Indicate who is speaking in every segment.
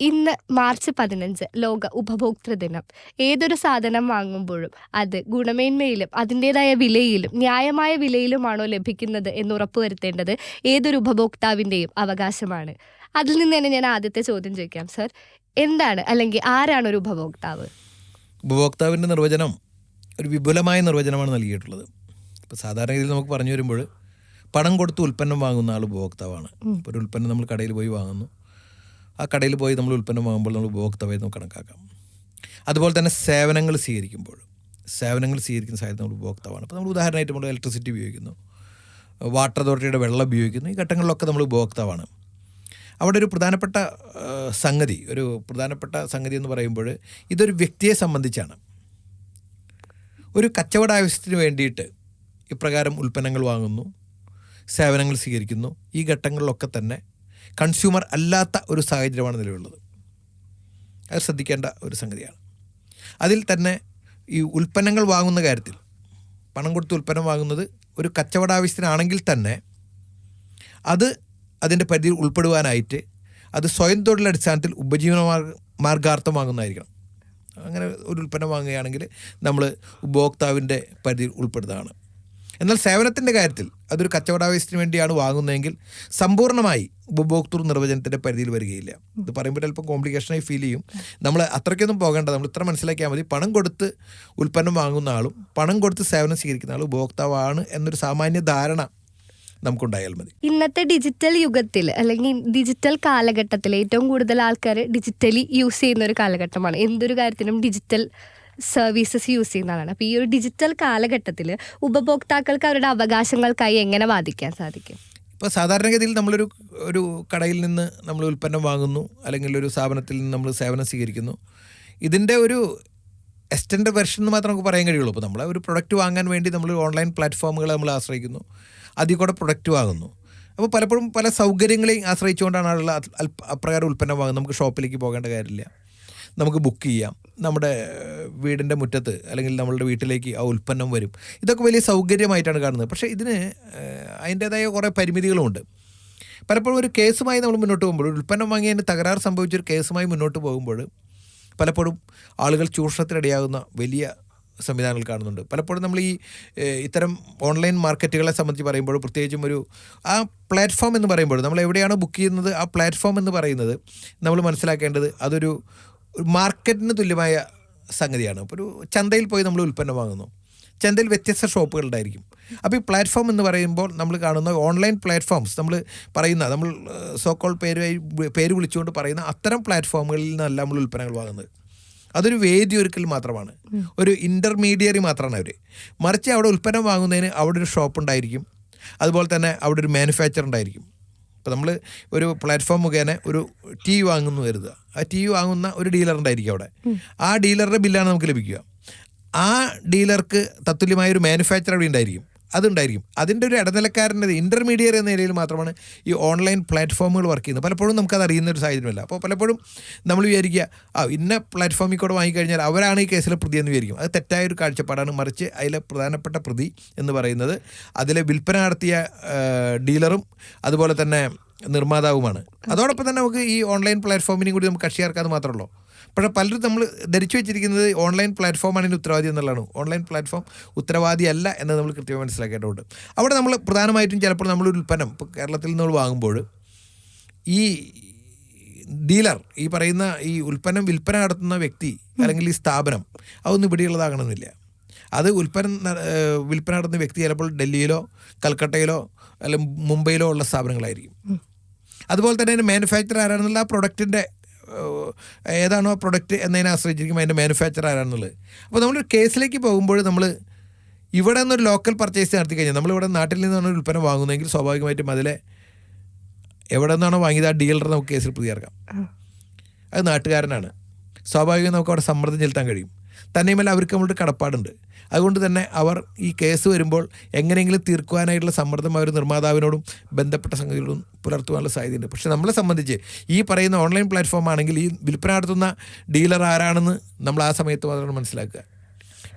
Speaker 1: ഇന്ന് മാർച്ച് പതിനഞ്ച് ലോക ഉപഭോക്തൃ ദിനം. ഏതൊരു സാധനം വാങ്ങുമ്പോഴും അത് ഗുണമേന്മയിലും അതിന്റെതായ വിലയിലും ന്യായമായ വിലയിലുമാണോ ലഭിക്കുന്നത് എന്ന് ഉറപ്പുവരുത്തേണ്ടത് ഏതൊരു ഉപഭോക്താവിന്റെയും അവകാശമാണ്. അതിൽ നിന്ന് തന്നെ ഞാൻ ആദ്യത്തെ ചോദ്യം ചോദിക്കാം സർ. എന്താണ് അല്ലെങ്കിൽ ആരാണ് ഒരു ഉപഭോക്താവ്?
Speaker 2: ഉപഭോക്താവിന്റെ നിർവചനം ഒരു വിപുലമായ നിർവചനമാണ് നൽകിയിട്ടുള്ളത്. ഇപ്പോൾ സാധാരണ രീതിയിൽ നമുക്ക് പറഞ്ഞു വരുമ്പോൾ പണം കൊടുത്ത് ഉൽപ്പന്നം വാങ്ങുന്ന ആൾ ഉപഭോക്താവാണ്. ഒരു ഉൽപ്പന്നം നമ്മൾ കടയിൽ പോയി വാങ്ങുന്നു. ആ കടയിൽ പോയി നമ്മൾ ഉൽപ്പന്നം വാങ്ങുമ്പോൾ നമ്മൾ ഉപഭോക്താവായി നമുക്ക് കണക്കാക്കാം. അതുപോലെ തന്നെ സേവനങ്ങൾ സ്വീകരിക്കുമ്പോൾ സേവനങ്ങൾ സ്വീകരിക്കുന്ന സാഹചര്യം നമ്മൾ ഉപഭോക്താവാണ്. അപ്പോൾ നമ്മൾ ഉദാഹരണമായിട്ട് നമ്മൾ ഇലക്ട്രിസിറ്റി ഉപയോഗിക്കുന്നു വാട്ടർ അതോറിറ്റിയുടെ വെള്ളം ഉപയോഗിക്കുന്നു ഈ ഘട്ടങ്ങളിലൊക്കെ നമ്മൾ ഉപഭോക്താവാണ്. അവിടെ ഒരു പ്രധാനപ്പെട്ട സംഗതി ഒരു പ്രധാനപ്പെട്ട സംഗതി എന്ന് പറയുമ്പോൾ ഇതൊരു വ്യക്തിയെ സംബന്ധിച്ചാണ്. ഒരു കച്ചവട ആവശ്യത്തിന് വേണ്ടിയിട്ട് ഇപ്രകാരം ഉൽപ്പന്നങ്ങൾ വാങ്ങുന്നു സേവനങ്ങൾ സ്വീകരിക്കുന്നു ഈ ഘട്ടങ്ങളിലൊക്കെ തന്നെ കൺസ്യൂമർ അല്ലാത്ത ഒരു സാഹചര്യമാണ് നിലവിലുള്ളത്. അത് ശ്രദ്ധിക്കേണ്ട ഒരു സംഗതിയാണ്. അതിൽ തന്നെ ഈ ഉൽപ്പന്നങ്ങൾ വാങ്ങുന്ന കാര്യത്തിൽ പണം കൊടുത്ത് ഉൽപ്പന്നം വാങ്ങുന്നത് ഒരു കച്ചവടാവശ്യത്തിനാണെങ്കിൽ തന്നെ അത് അതിന്റെ പരിധിയിൽ ഉൾപ്പെടുവാനായിട്ട് അത് സ്വയം തൊഴിലടിസ്ഥാനത്തിൽ ഉപജീവന മാർഗ മാർഗാർത്ഥം വാങ്ങുന്നതായിരിക്കണം. അങ്ങനെ ഒരു ഉൽപ്പന്നം വാങ്ങുകയാണെങ്കിൽ നമ്മൾ ഉപഭോക്താവിന്റെ പരിധിയിൽ ഉൾപ്പെടുന്നതാണ്. എന്നാൽ സേവനത്തിന്റെ കാര്യത്തിൽ അതൊരു കച്ചവടാവശ്യത്തിന് വേണ്ടിയാണ് വാങ്ങുന്നതെങ്കിൽ സമ്പൂർണമായി ഉപഭോക്തൃ നിർവചനത്തിന്റെ പരിധിയിൽ വരികയില്ല. ഇത് പറയുമ്പോൾ അല്പം കോംപ്ലിക്കേഷനായി ഫീൽ ചെയ്യും. നമ്മൾ അത്രയ്ക്കൊന്നും പോകേണ്ട. നമ്മൾ ഇത്ര മനസ്സിലാക്കിയാൽ മതി. പണം കൊടുത്ത് ഉൽപ്പന്നം വാങ്ങുന്ന ആളും പണം കൊടുത്ത് സേവനം സ്വീകരിക്കുന്ന ആളും ഉപഭോക്താവാണ് എന്നൊരു സാമാന്യ ധാരണ നമുക്കുണ്ടായാൽ മതി.
Speaker 1: ഇന്നത്തെ ഡിജിറ്റൽ യുഗത്തിൽ അല്ലെങ്കിൽ ഡിജിറ്റൽ കാലഘട്ടത്തിൽ ഏറ്റവും കൂടുതൽ ആൾക്കാർ ഡിജിറ്റലി യൂസ് ചെയ്യുന്ന ഒരു കാലഘട്ടമാണ്. എന്തൊരു കാര്യത്തിനും ഡിജിറ്റൽ സർവീസസ് യൂസ് ചെയ്യുന്ന ആളാണ്. അപ്പോൾ ഈ ഒരു ഡിജിറ്റൽ കാലഘട്ടത്തിൽ ഉപഭോക്താക്കൾക്ക് അവരുടെ അവകാശങ്ങൾക്കായി എങ്ങനെ വാദിക്കാൻ സാധിക്കും?
Speaker 2: ഇപ്പോൾ സാധാരണഗതിയിൽ നമ്മളൊരു ഒരു കടയിൽ നിന്ന് നമ്മൾ ഉൽപ്പന്നം വാങ്ങുന്നു അല്ലെങ്കിൽ ഒരു സ്ഥാപനത്തിൽ നിന്ന് നമ്മൾ സേവനം സ്വീകരിക്കുന്നു. ഇതിന്റെ ഒരു എക്സ്റ്റൻഡ് വെർഷൻ എന്ന് മാത്രം നമുക്ക് പറയാൻ കഴിയുള്ളൂ. അപ്പോൾ നമ്മൾ ഒരു പ്രൊഡക്റ്റ് വാങ്ങാൻ വേണ്ടി നമ്മൾ ഓൺലൈൻ പ്ലാറ്റ്ഫോമുകളെ നമ്മൾ ആശ്രയിക്കുന്നു. അതിൽ കൂടെ പ്രൊഡക്റ്റ് വാങ്ങുന്നു. അപ്പോൾ പലപ്പോഴും പല സൗകര്യങ്ങളെയും ആശ്രയിച്ചുകൊണ്ടാണ് ആളുകൾ അപ്രകാരം ഉൽപ്പന്നം വാങ്ങുന്നത്. നമുക്ക് ഷോപ്പിലേക്ക് പോകേണ്ട കാര്യമില്ല. നമുക്ക് ബുക്ക് ചെയ്യാം. നമ്മുടെ വീടിന്റെ മുറ്റത്ത് അല്ലെങ്കിൽ നമ്മളുടെ വീട്ടിലേക്ക് ആ ഉൽപ്പന്നം വരും. ഇതൊക്കെ വലിയ സൗകര്യമായിട്ടാണ് കാണുന്നത്. പക്ഷേ ഇതിന് അതിന്റേതായ കുറേ പരിമിതികളുമുണ്ട്. പലപ്പോഴും ഒരു കേസുമായി നമ്മൾ മുന്നോട്ട് പോകുമ്പോൾ ഉൽപ്പന്നം വാങ്ങിയതിന് തകരാറ് സംഭവിച്ചൊരു കേസുമായി മുന്നോട്ട് പോകുമ്പോൾ പലപ്പോഴും ആളുകൾ ചൂഷണത്തിനിടയാകുന്ന വലിയ സംവിധാനങ്ങൾ കാണുന്നുണ്ട്. പലപ്പോഴും നമ്മൾ ഈ ഇത്തരം ഓൺലൈൻ മാർക്കറ്റുകളെ സംബന്ധിച്ച് പറയുമ്പോൾ പ്രത്യേകിച്ചും ഒരു ആ പ്ലാറ്റ്ഫോം എന്ന് പറയുമ്പോൾ നമ്മൾ എവിടെയാണ് ബുക്ക് ചെയ്യുന്നത് ആ പ്ലാറ്റ്ഫോം എന്ന് പറയുന്നത് നമ്മൾ മനസ്സിലാക്കേണ്ടത് അതൊരു മാർക്കറ്റിന് തുല്യമായ സംഗതിയാണ്. അപ്പോൾ ഒരു ചന്തയിൽ പോയി നമ്മൾ ഉൽപ്പന്നം വാങ്ങുന്നു. ചന്തയിൽ വ്യത്യസ്ത ഷോപ്പുകളുണ്ടായിരിക്കും അപ്പോൾ ഈ പ്ലാറ്റ്ഫോം എന്ന് പറയുമ്പോൾ നമ്മൾ കാണുന്ന ഓൺലൈൻ പ്ലാറ്റ്ഫോംസ് നമ്മൾ പറയുന്ന നമ്മൾ സോക്കോൾ പേര് പേര് വിളിച്ചുകൊണ്ട് പറയുന്ന അത്തരം പ്ലാറ്റ്ഫോമുകളിൽ നിന്നല്ല നമ്മൾ ഉൽപ്പന്നങ്ങൾ വാങ്ങുന്നത്. അതൊരു വേദി ഒരുക്കൽ മാത്രമാണ് ഒരു ഇന്റർമീഡിയറി മാത്രമാണ് അവർ മറിച്ച് അവിടെ ഉൽപ്പന്നം വാങ്ങുന്നതിന് അവിടെ ഒരു ഷോപ്പ് ഉണ്ടായിരിക്കും. അതുപോലെ തന്നെ അവിടെ ഒരു മാനുഫാക്ചർ ഉണ്ടായിരിക്കും. ഇപ്പോൾ നമ്മൾ ഒരു പ്ലാറ്റ്ഫോം മുഖേന ഒരു ടി വി വാങ്ങുന്നു കരുതുക. ആ ടി വി വാങ്ങുന്ന ഒരു ഡീലർ ഉണ്ടായിരിക്കും അവിടെ. ആ ഡീലറുടെ ബില്ലാണ് നമുക്ക് ലഭിക്കുക. ആ ഡീലർക്ക് തത്തുല്യമായ ഒരു മാനുഫാക്ചർ അവിടെ ഉണ്ടായിരിക്കും. അതുണ്ടായിരിക്കും. അതിന്റെ ഒരു ഇടനിലക്കാരന്റെ ഇന്റർമീഡിയറ്റ് എന്ന നിലയിൽ മാത്രമാണ് ഈ ഓൺലൈൻ പ്ലാറ്റ്ഫോമുകൾ വർക്ക് ചെയ്യുന്നത്. പലപ്പോഴും നമുക്കത് അറിയുന്ന ഒരു സാഹചര്യമല്ല. അപ്പോൾ പലപ്പോഴും നമ്മൾ വിചാരിക്കുക ആ ഇന്ന പ്ലാറ്റ്ഫോമിൽ കൂടെ വാങ്ങിക്കഴിഞ്ഞാൽ അവരാണ് ഈ കേസിലെ പ്രതി എന്ന് വിചാരിക്കും. അത് തെറ്റായ ഒരു കാഴ്ചപ്പാടാണ്. മറിച്ച് അതിലെ പ്രധാനപ്പെട്ട പ്രതി എന്ന് പറയുന്നത് അതിലെ വിൽപ്പന നടത്തിയ ഡീലറും അതുപോലെ തന്നെ നിർമ്മാതാവുമാണ്. അതോടൊപ്പം തന്നെ നമുക്ക് ഈ ഓൺലൈൻ പ്ലാറ്റ്ഫോമിനെയും കൂടി നമുക്ക് കക്ഷി മാത്രമല്ലോ പക്ഷേ പലരും നമ്മൾ ധരിച്ചു വെച്ചിരിക്കുന്നത് ഓൺലൈൻ പ്ലാറ്റ്ഫോമാണ് ഇതിന്റെ ഉത്തരവാദി എന്നുള്ളതാണ്. ഓൺലൈൻ പ്ലാറ്റ്ഫോം ഉത്തരവാദിയല്ല എന്ന് നമ്മൾ കൃത്യമായി മനസ്സിലാക്കേണ്ടതുണ്ട്. അവിടെ നമ്മൾ പ്രധാനമായിട്ടും ചിലപ്പോൾ നമ്മളൊരു ഉൽപ്പന്നം ഇപ്പോൾ കേരളത്തിൽ നിന്ന് നമ്മൾ വാങ്ങുമ്പോൾ ഈ ഡീലർ ഈ പറയുന്ന ഈ ഉൽപ്പന്നം വിൽപ്പന നടത്തുന്ന വ്യക്തി അല്ലെങ്കിൽ ഈ സ്ഥാപനം അതൊന്നും ഇവിടെയുള്ളതാകണമെന്നില്ല. അത് ഉൽപ്പന്നം വിൽപ്പന നടത്തുന്ന വ്യക്തി ചിലപ്പോൾ ഡൽഹിയിലോ കൽക്കട്ടയിലോ അല്ലെങ്കിൽ മുംബൈയിലോ ഉള്ള സ്ഥാപനങ്ങളായിരിക്കും. അതുപോലെ തന്നെ മാനുഫാക്ചർ ആരാണെന്നുള്ള ആ പ്രൊഡക്റ്റിന്റെ ഏതാണോ ആ പ്രൊഡക്റ്റ് എന്നതിനെ ആശ്രയിച്ചിരിക്കും അതിന്റെ മാനുഫാക്ചർ ആരാണെന്നുള്ളത്. അപ്പോൾ നമ്മളൊരു കേസിലേക്ക് പോകുമ്പോൾ നമ്മൾ ഇവിടെ നിന്നൊരു ലോക്കൽ പർച്ചേസ് നടത്തി കഴിഞ്ഞാൽ നമ്മളിവിടെ നാട്ടിൽ നിന്നാണ് ഒരു ഉൽപ്പന്നം വാങ്ങുന്നതെങ്കിൽ സ്വാഭാവികമായിട്ടും അതിലെ എവിടെ നിന്നാണോ വാങ്ങിയത് ആ ഡീലർ നമുക്ക് കേസിൽ പ്രതി ചേർക്കാം അത് നാട്ടുകാരനാണ്. സ്വാഭാവികം നമുക്ക് അവിടെ സമ്മർദ്ദം ചെലുത്താൻ കഴിയും. തന്നെയുമല്ല അവർക്ക് നമ്മളുടെ കടപ്പാടുണ്ട്. അതുകൊണ്ട് തന്നെ അവർ ഈ കേസ് വരുമ്പോൾ എങ്ങനെയെങ്കിലും തീർക്കുവാനായിട്ടുള്ള സമ്മർദ്ദം അവർ നിർമ്മാതാവിനോടും ബന്ധപ്പെട്ട സംഗതികളോടും പുലർത്തുവാനുള്ള സാധ്യതയുണ്ട്. പക്ഷേ നമ്മളെ സംബന്ധിച്ച് ഈ പറയുന്ന ഓൺലൈൻ പ്ലാറ്റ്ഫോം ആണെങ്കിൽ ഈ വിൽപ്പന നടത്തുന്ന ഡീലർ ആരാണെന്ന് നമ്മൾ ആ സമയത്ത് മാത്രമാണ് മനസ്സിലാക്കുക.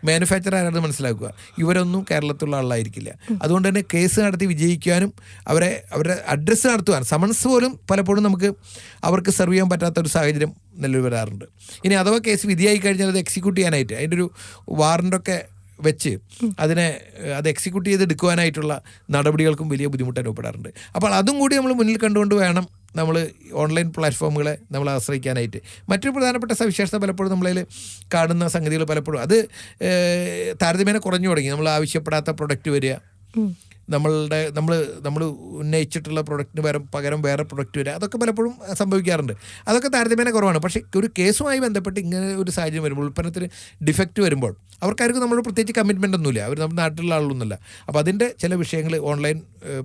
Speaker 2: മാനുഫാക്ചർ ആരാണെന്ന് മനസ്സിലാക്കുക. ഇവരൊന്നും കേരളത്തിലുള്ള ആളായിരിക്കില്ല. അതുകൊണ്ട് തന്നെ കേസ് നടത്തി വിജയിക്കാനും അവരെ അവരുടെ അഡ്രസ്സ് നടത്തുവാൻ സമൻസ് പോലും പലപ്പോഴും നമുക്ക് അവർക്ക് സെർവ് ചെയ്യാൻ പറ്റാത്ത ഒരു സാഹചര്യം നിലവിൽ വരാറുണ്ട്. ഇനി അഥവാ കേസ് വിധിയായി കഴിഞ്ഞാൽ അത് എക്സിക്യൂട്ട് ചെയ്യാനായിട്ട് അതിന്റെ ഒരു വാറണ്ടൊക്കെ വെച്ച് അതിനെ അത് എക്സിക്യൂട്ട് ചെയ്തെടുക്കുവാനായിട്ടുള്ള നടപടികൾക്കും വലിയ ബുദ്ധിമുട്ട് അനുഭവപ്പെടാറുണ്ട്. അപ്പോൾ അതും കൂടി നമ്മൾ മുന്നിൽ കണ്ടുകൊണ്ട് വേണം നമ്മൾ ഓൺലൈൻ പ്ലാറ്റ്ഫോമുകളെ നമ്മൾ ആശ്രയിക്കാനായിട്ട്. മറ്റൊരു പ്രധാനപ്പെട്ട സവിശേഷത പലപ്പോഴും നമ്മളതിൽ കാണുന്ന സംഗതികൾ പലപ്പോഴും അത് താരതമ്യേന കുറഞ്ഞു തുടങ്ങി. നമ്മൾ ആവശ്യപ്പെടാത്ത പ്രൊഡക്റ്റ് വരിക. നമ്മളുടെ നമ്മൾ നമ്മൾ ഉന്നയിച്ചിട്ടുള്ള പ്രൊഡക്റ്റിന് പകരം പകരം വേറെ പ്രൊഡക്റ്റ് വരിക. അതൊക്കെ പലപ്പോഴും സംഭവിക്കാറുണ്ട്. അതൊക്കെ താരതമ്യേന കുറവാണ്. പക്ഷേ ഒരു കേസുമായി ബന്ധപ്പെട്ട് ഇങ്ങനെ ഒരു സാഹചര്യം വരുമ്പോൾ ഉൽപ്പന്നത്തിന് ഡിഫക്റ്റ് വരുമ്പോൾ അവർക്കാർക്കും നമ്മൾ പ്രത്യേകിച്ച് കമ്മിറ്റ്മെന്റ് ഒന്നുമില്ല. അവർ നമ്മുടെ നാട്ടിലുള്ള ആളൊന്നുമില്ല അപ്പോൾ അതിന്റെ ചില വിഷയങ്ങൾ ഓൺലൈൻ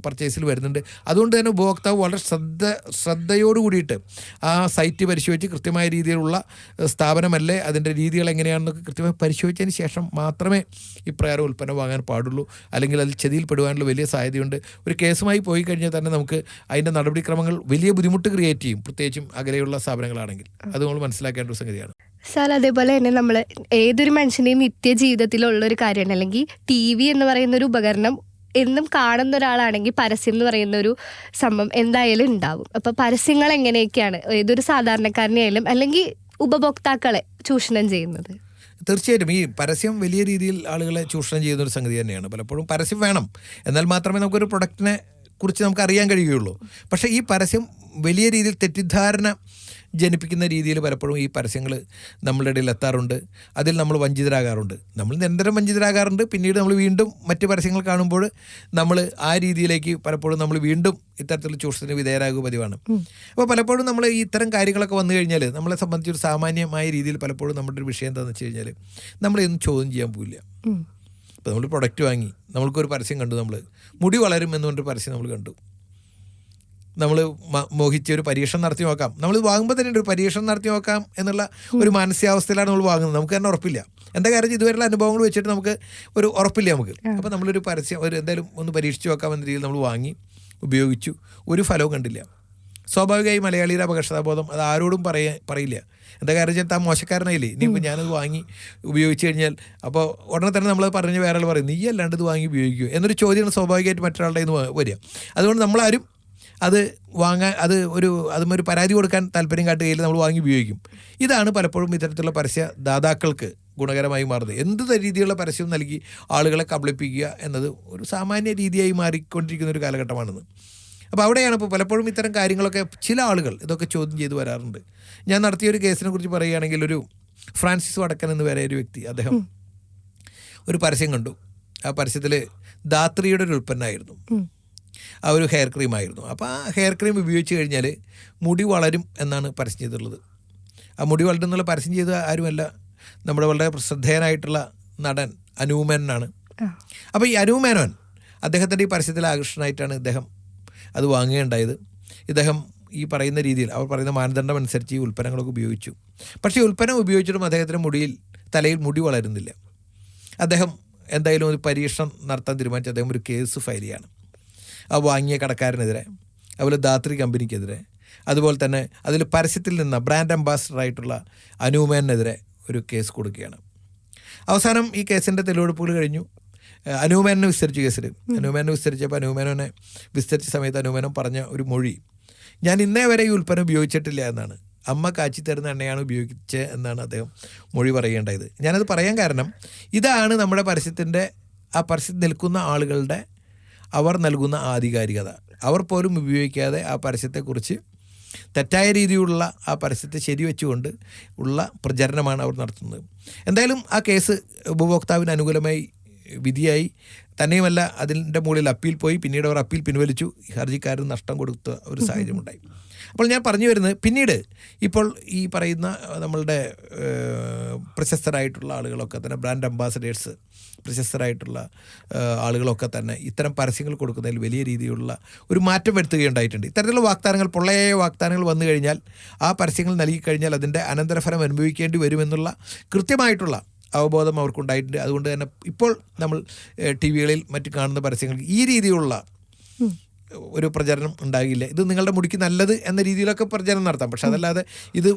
Speaker 2: പർച്ചേസിൽ വരുന്നുണ്ട്. അതുകൊണ്ട് തന്നെ ഉപഭോക്താവ് വളരെ ശ്രദ്ധ ശ്രദ്ധയോട് കൂടിയിട്ട് ആ സൈറ്റ് പരിശോധിച്ച് കൃത്യമായ രീതിയിലുള്ള സ്ഥാപനമല്ലേ അതിന്റെ രീതികൾ എങ്ങനെയാണെന്നൊക്കെ കൃത്യമായി പരിശോധിച്ചതിന് ശേഷം മാത്രമേ ഇപ്രകാരം ഉൽപ്പന്നം വാങ്ങാൻ പാടുള്ളൂ. അല്ലെങ്കിൽ അതിൽ ചെതിയിൽപ്പെടുവാനുള്ള വലിയ സാധ്യതയുണ്ട്. ഒരു കേസുമായി പോയി കഴിഞ്ഞാൽ തന്നെ നമുക്ക് അതിന്റെ നടപടിക്രമങ്ങൾ വലിയ ബുദ്ധിമുട്ട് ക്രിയേറ്റ് ചെയ്യും. പ്രത്യേകിച്ചും അകലെയുള്ള സ്ഥാപനങ്ങളാണെങ്കിൽ. അത് നമ്മൾ മനസ്സിലാക്കേണ്ട ഒരു സംഗതിയാണ്.
Speaker 1: സാർ അതേപോലെ തന്നെ നമ്മൾ ഏതൊരു മനുഷ്യന്റെയും നിത്യ ജീവിതത്തിലുള്ള ഒരു കാര്യമാണ്. അല്ലെങ്കിൽ ടി വി എന്ന് പറയുന്ന ഒരു ഉപകരണം എന്നും കാണുന്ന ഒരാളാണെങ്കിൽ പരസ്യം എന്ന് പറയുന്ന ഒരു സംഭവം എന്തായാലും ഉണ്ടാവും. അപ്പോൾ പരസ്യങ്ങൾ എങ്ങനെയൊക്കെയാണ്? ഏതൊരു സാധാരണക്കാരനെയായാലും അല്ലെങ്കിൽ ഉപഭോക്താക്കളെ ചൂഷണം ചെയ്യുന്നത്?
Speaker 2: തീർച്ചയായിട്ടും. ഈ പരസ്യം വലിയ രീതിയിൽ ആളുകളെ ചൂഷണം ചെയ്യുന്ന ഒരു സംഗതി തന്നെയാണ്. പലപ്പോഴും പരസ്യം വേണം. എന്നാൽ മാത്രമേ നമുക്കൊരു പ്രൊഡക്റ്റിനെ കുറിച്ച് നമുക്ക് അറിയാൻ കഴിയുകയുള്ളൂ. പക്ഷേ ഈ പരസ്യം വലിയ രീതിയിൽ തെറ്റിദ്ധാരണ ജനിപ്പിക്കുന്ന രീതിയിൽ പലപ്പോഴും ഈ പരസ്യങ്ങൾ നമ്മളുടെ ഇടയിൽ എത്താറുണ്ട്. അതിൽ നമ്മൾ വഞ്ചിതരാകാറുണ്ട്. നമ്മൾ നിരന്തരം വഞ്ചിതരാകാറുണ്ട്. പിന്നീട് നമ്മൾ വീണ്ടും മറ്റ് പരസ്യങ്ങൾ കാണുമ്പോൾ നമ്മൾ ആ രീതിയിലേക്ക് പലപ്പോഴും നമ്മൾ വീണ്ടും ഇത്തരത്തിലുള്ള ചൂഷണത്തിന് വിധേയരാകുക പതിവാണ്. അപ്പോൾ പലപ്പോഴും നമ്മൾ ഈ ഇത്തരം കാര്യങ്ങളൊക്കെ വന്നു കഴിഞ്ഞാൽ നമ്മളെ സംബന്ധിച്ച് ഒരു സാമാന്യമായ രീതിയിൽ പലപ്പോഴും നമ്മുടെ ഒരു വിഷയം എന്താണെന്ന് വെച്ച് കഴിഞ്ഞാൽ നമ്മളെയൊന്നും ചോദ്യം ചെയ്യാൻ പോവില്ല.
Speaker 1: ഉം.
Speaker 2: ഇപ്പോൾ നമ്മൾ പ്രൊഡക്റ്റ് വാങ്ങി. നമ്മൾക്കൊരു പരസ്യം കണ്ടു നമ്മൾ. മുടി വളരും എന്ന് പറഞ്ഞൊരു പരസ്യം നമ്മൾ കണ്ടു. നമ്മൾ മോഹിച്ച് ഒരു പരീക്ഷണം നടത്തി നോക്കാം. നമ്മൾ വാങ്ങുമ്പോൾ തന്നെ ഒരു പരീക്ഷണം നടത്തി നോക്കാം എന്നുള്ള ഒരു മാനസികാവസ്ഥയിലാണ് നമ്മൾ വാങ്ങുന്നത്. നമുക്ക് തന്നെ ഉറപ്പില്ല. എന്താ കാര്യം ഇതുവരെയുള്ള അനുഭവങ്ങൾ വെച്ചിട്ട് നമുക്ക് ഒരു ഉറപ്പില്ല നമുക്ക്. അപ്പോൾ നമ്മളൊരു പരസ്യം ഒരു എന്തായാലും ഒന്ന് പരീക്ഷിച്ച് നോക്കാം എന്ന രീതിയിൽ നമ്മൾ വാങ്ങി ഉപയോഗിച്ചു. ഒരു ഫലവും കണ്ടില്ല. സ്വാഭാവികമായി മലയാളിയുടെ അപകർഷതാബോധം അത് ആരോടും പറയ പറയില്ല. എന്താ കാര്യം വെച്ചാൽ താൻ മോശക്കാരനായില്ലേ? ഇനിയിപ്പോൾ ഞാനത് വാങ്ങി ഉപയോഗിച്ച് കഴിഞ്ഞാൽ അപ്പോൾ ഉടനെ തന്നെ നമ്മൾ പറഞ്ഞ് വേറെ ആൾ പറയും നീ അല്ലാണ്ട് ഇത് വാങ്ങി ഉപയോഗിക്കുക എന്നൊരു ചോദ്യമാണ് സ്വാഭാവികമായിട്ട് മറ്റൊരാളുടെ നിന്ന് വരിക. അതുകൊണ്ട് നമ്മളാരും അത് വാങ്ങാൻ അത് ഒരു അതും ഒരു പരാതി കൊടുക്കാൻ താല്പര്യം കാട്ടുകയിൽ നമ്മൾ വാങ്ങി ഉപയോഗിക്കും. ഇതാണ് പലപ്പോഴും ഇത്തരത്തിലുള്ള പരസ്യ ദാതാക്കൾക്ക് ഗുണകരമായി മാറുന്നത്. എന്ത് രീതിയിലുള്ള പരസ്യം നൽകി ആളുകളെ കബളിപ്പിക്കുക എന്നത് ഒരു സാമാന്യ രീതിയായി മാറിക്കൊണ്ടിരിക്കുന്ന ഒരു കാലഘട്ടമാണെന്ന് അപ്പോൾ അവിടെയാണ് ഇപ്പോൾ പലപ്പോഴും ഇത്തരം കാര്യങ്ങളൊക്കെ ചില ആളുകൾ ഇതൊക്കെ ചോദ്യം ചെയ്തു വരാറുണ്ട്. ഞാൻ നടത്തിയ ഒരു കേസിനെ കുറിച്ച് പറയുകയാണെങ്കിൽ ഒരു ഫ്രാൻസിസ് വടക്കൻ എന്ന് വരെ ഒരു വ്യക്തി അദ്ദേഹം ഒരു പരസ്യം കണ്ടു. ആ പരസ്യത്തിൽ ധാത്രിയുടെ ഒരു ഉൽപ്പന്നമായിരുന്നു. ആ ഒരു ഹെയർ ക്രീം ആയിരുന്നു. അപ്പോൾ ആ ഹെയർ ക്രീം ഉപയോഗിച്ച് കഴിഞ്ഞാൽ മുടി വളരും എന്നാണ് പരസ്യം ചെയ്തിട്ടുള്ളത്. ആ മുടി വളരും എന്നുള്ള പരസ്യം ചെയ്ത ആരുമല്ല. നമ്മുടെ വളരെ ശ്രദ്ധേയനായിട്ടുള്ള നടൻ അനൂമേനനാണ്. അപ്പോൾ ഈ അനൂമേനോൻ അദ്ദേഹത്തിന്റെ ഈ പരസ്യത്തിൽ ആകർഷണമായിട്ടാണ് ഇദ്ദേഹം അത് വാങ്ങുകയുണ്ടായത്. ഇദ്ദേഹം ഈ പറയുന്ന രീതിയിൽ അവർ പറയുന്ന മാനദണ്ഡം അനുസരിച്ച് ഈ ഉൽപ്പന്നങ്ങളൊക്കെ ഉപയോഗിച്ചു. പക്ഷേ ഈ ഉൽപ്പന്നം ഉപയോഗിച്ചിട്ടും അദ്ദേഹത്തിന്റെ മുടിയിൽ തലയിൽ മുടി വളരുന്നില്ല. അദ്ദേഹം എന്തായാലും ഒരു പരീക്ഷണം നടത്താൻ തീരുമാനിച്ച് അദ്ദേഹം ഒരു കേസ് ഫയൽ ചെയ്യാണ്. വാങ്ങിയ കടക്കാരനെതിരെ അതുപോലെ ധാത്രി കമ്പനിക്കെതിരെ അതുപോലെ തന്നെ അതിൽ പരസ്യത്തിൽ നിന്ന് ബ്രാൻഡ് അംബാസഡർ ആയിട്ടുള്ള അനൂമേനെതിരെ ഒരു കേസ് കൊടുക്കുകയാണ്. അവസാനം ഈ കേസിന്റെ തെളിവെടുപ്പുകൾ കഴിഞ്ഞു. അനൂമേനെ വിസ്തരിച്ചു കേസിൽ. അനൂമേനെ വിസ്തരിച്ചപ്പോൾ അനൂമേനെ വിസ്തരിച്ച സമയത്ത് അനൂമേനം പറഞ്ഞ ഒരു മൊഴി ഞാൻ ഇന്നേ വരെ ഈ ഉൽപ്പന്നം ഉപയോഗിച്ചിട്ടില്ല എന്നാണ്. അമ്മ കാച്ചി തരുന്ന എണ്ണയാണ് ഉപയോഗിച്ചത് എന്നാണ് അദ്ദേഹം മൊഴി പറയേണ്ടത് ഞാനത് പറയാൻ കാരണം ഇതാണ് നമ്മുടെ പരസ്യത്തിന്റെ ആ പരസ്യം നിൽക്കുന്ന ആളുകളുടെ അവർ നൽകുന്ന ആധികാരികത. അവർ പോലും ഉപയോഗിക്കാതെ ആ പരസ്യത്തെക്കുറിച്ച് തെറ്റായ രീതിയിലുള്ള ആ പരസ്യത്തെ ശരിവെച്ചുകൊണ്ട് ഉള്ള പ്രചരണമാണ് അവർ നടത്തുന്നത്. എന്തായാലും ആ കേസ് ഉപഭോക്താവിന് അനുകൂലമായി വിധിയായി. തന്നെയുമല്ല അതിന്റെ മുകളിൽ അപ്പീൽ പോയി. പിന്നീട് അവർ അപ്പീൽ പിൻവലിച്ചു. ഹർജിക്കാരന് നഷ്ടം കൊടുത്ത ഒരു സാഹചര്യമുണ്ടായി. അപ്പോൾ ഞാൻ പറഞ്ഞു വരുന്നത് പിന്നീട് ഇപ്പോൾ ഈ പറയുന്ന നമ്മളുടെ പ്രശസ്തരായിട്ടുള്ള ആളുകളൊക്കെ തന്നെ ബ്രാൻഡ് അംബാസഡേഴ്സ് പ്രശസ്തരായിട്ടുള്ള ആളുകളൊക്കെ തന്നെ ഇത്തരം പരസ്യങ്ങൾ കൊടുക്കുന്നതിൽ വലിയ രീതിയിലുള്ള ഒരു മാറ്റം വരുത്തുകയുണ്ടായിട്ടുണ്ട്. ഇത്തരത്തിലുള്ള വാഗ്ദാനങ്ങൾ പൊള്ളയായ വാഗ്ദാനങ്ങൾ വന്നു കഴിഞ്ഞാൽ ആ പരസ്യങ്ങൾ നൽകി കഴിഞ്ഞാൽ അതിന്റെ അനന്തരഫലം അനുഭവിക്കേണ്ടി വരുമെന്നുള്ള കൃത്യമായിട്ടുള്ള അവബോധം അവർക്കുണ്ടായിട്ടുണ്ട്. അതുകൊണ്ട് തന്നെ ഇപ്പോൾ നമ്മൾ ടി വികളിൽ മറ്റു കാണുന്ന പരസ്യങ്ങൾ ഈ രീതിയിലുള്ള ഒരു പ്രചരണം ഉണ്ടാകില്ല. ഇത് നിങ്ങളുടെ മുടിക്ക് നല്ലത് എന്ന രീതിയിലൊക്കെ പ്രചരണം നടത്താം. പക്ഷെ അതല്ലാതെ ഇത്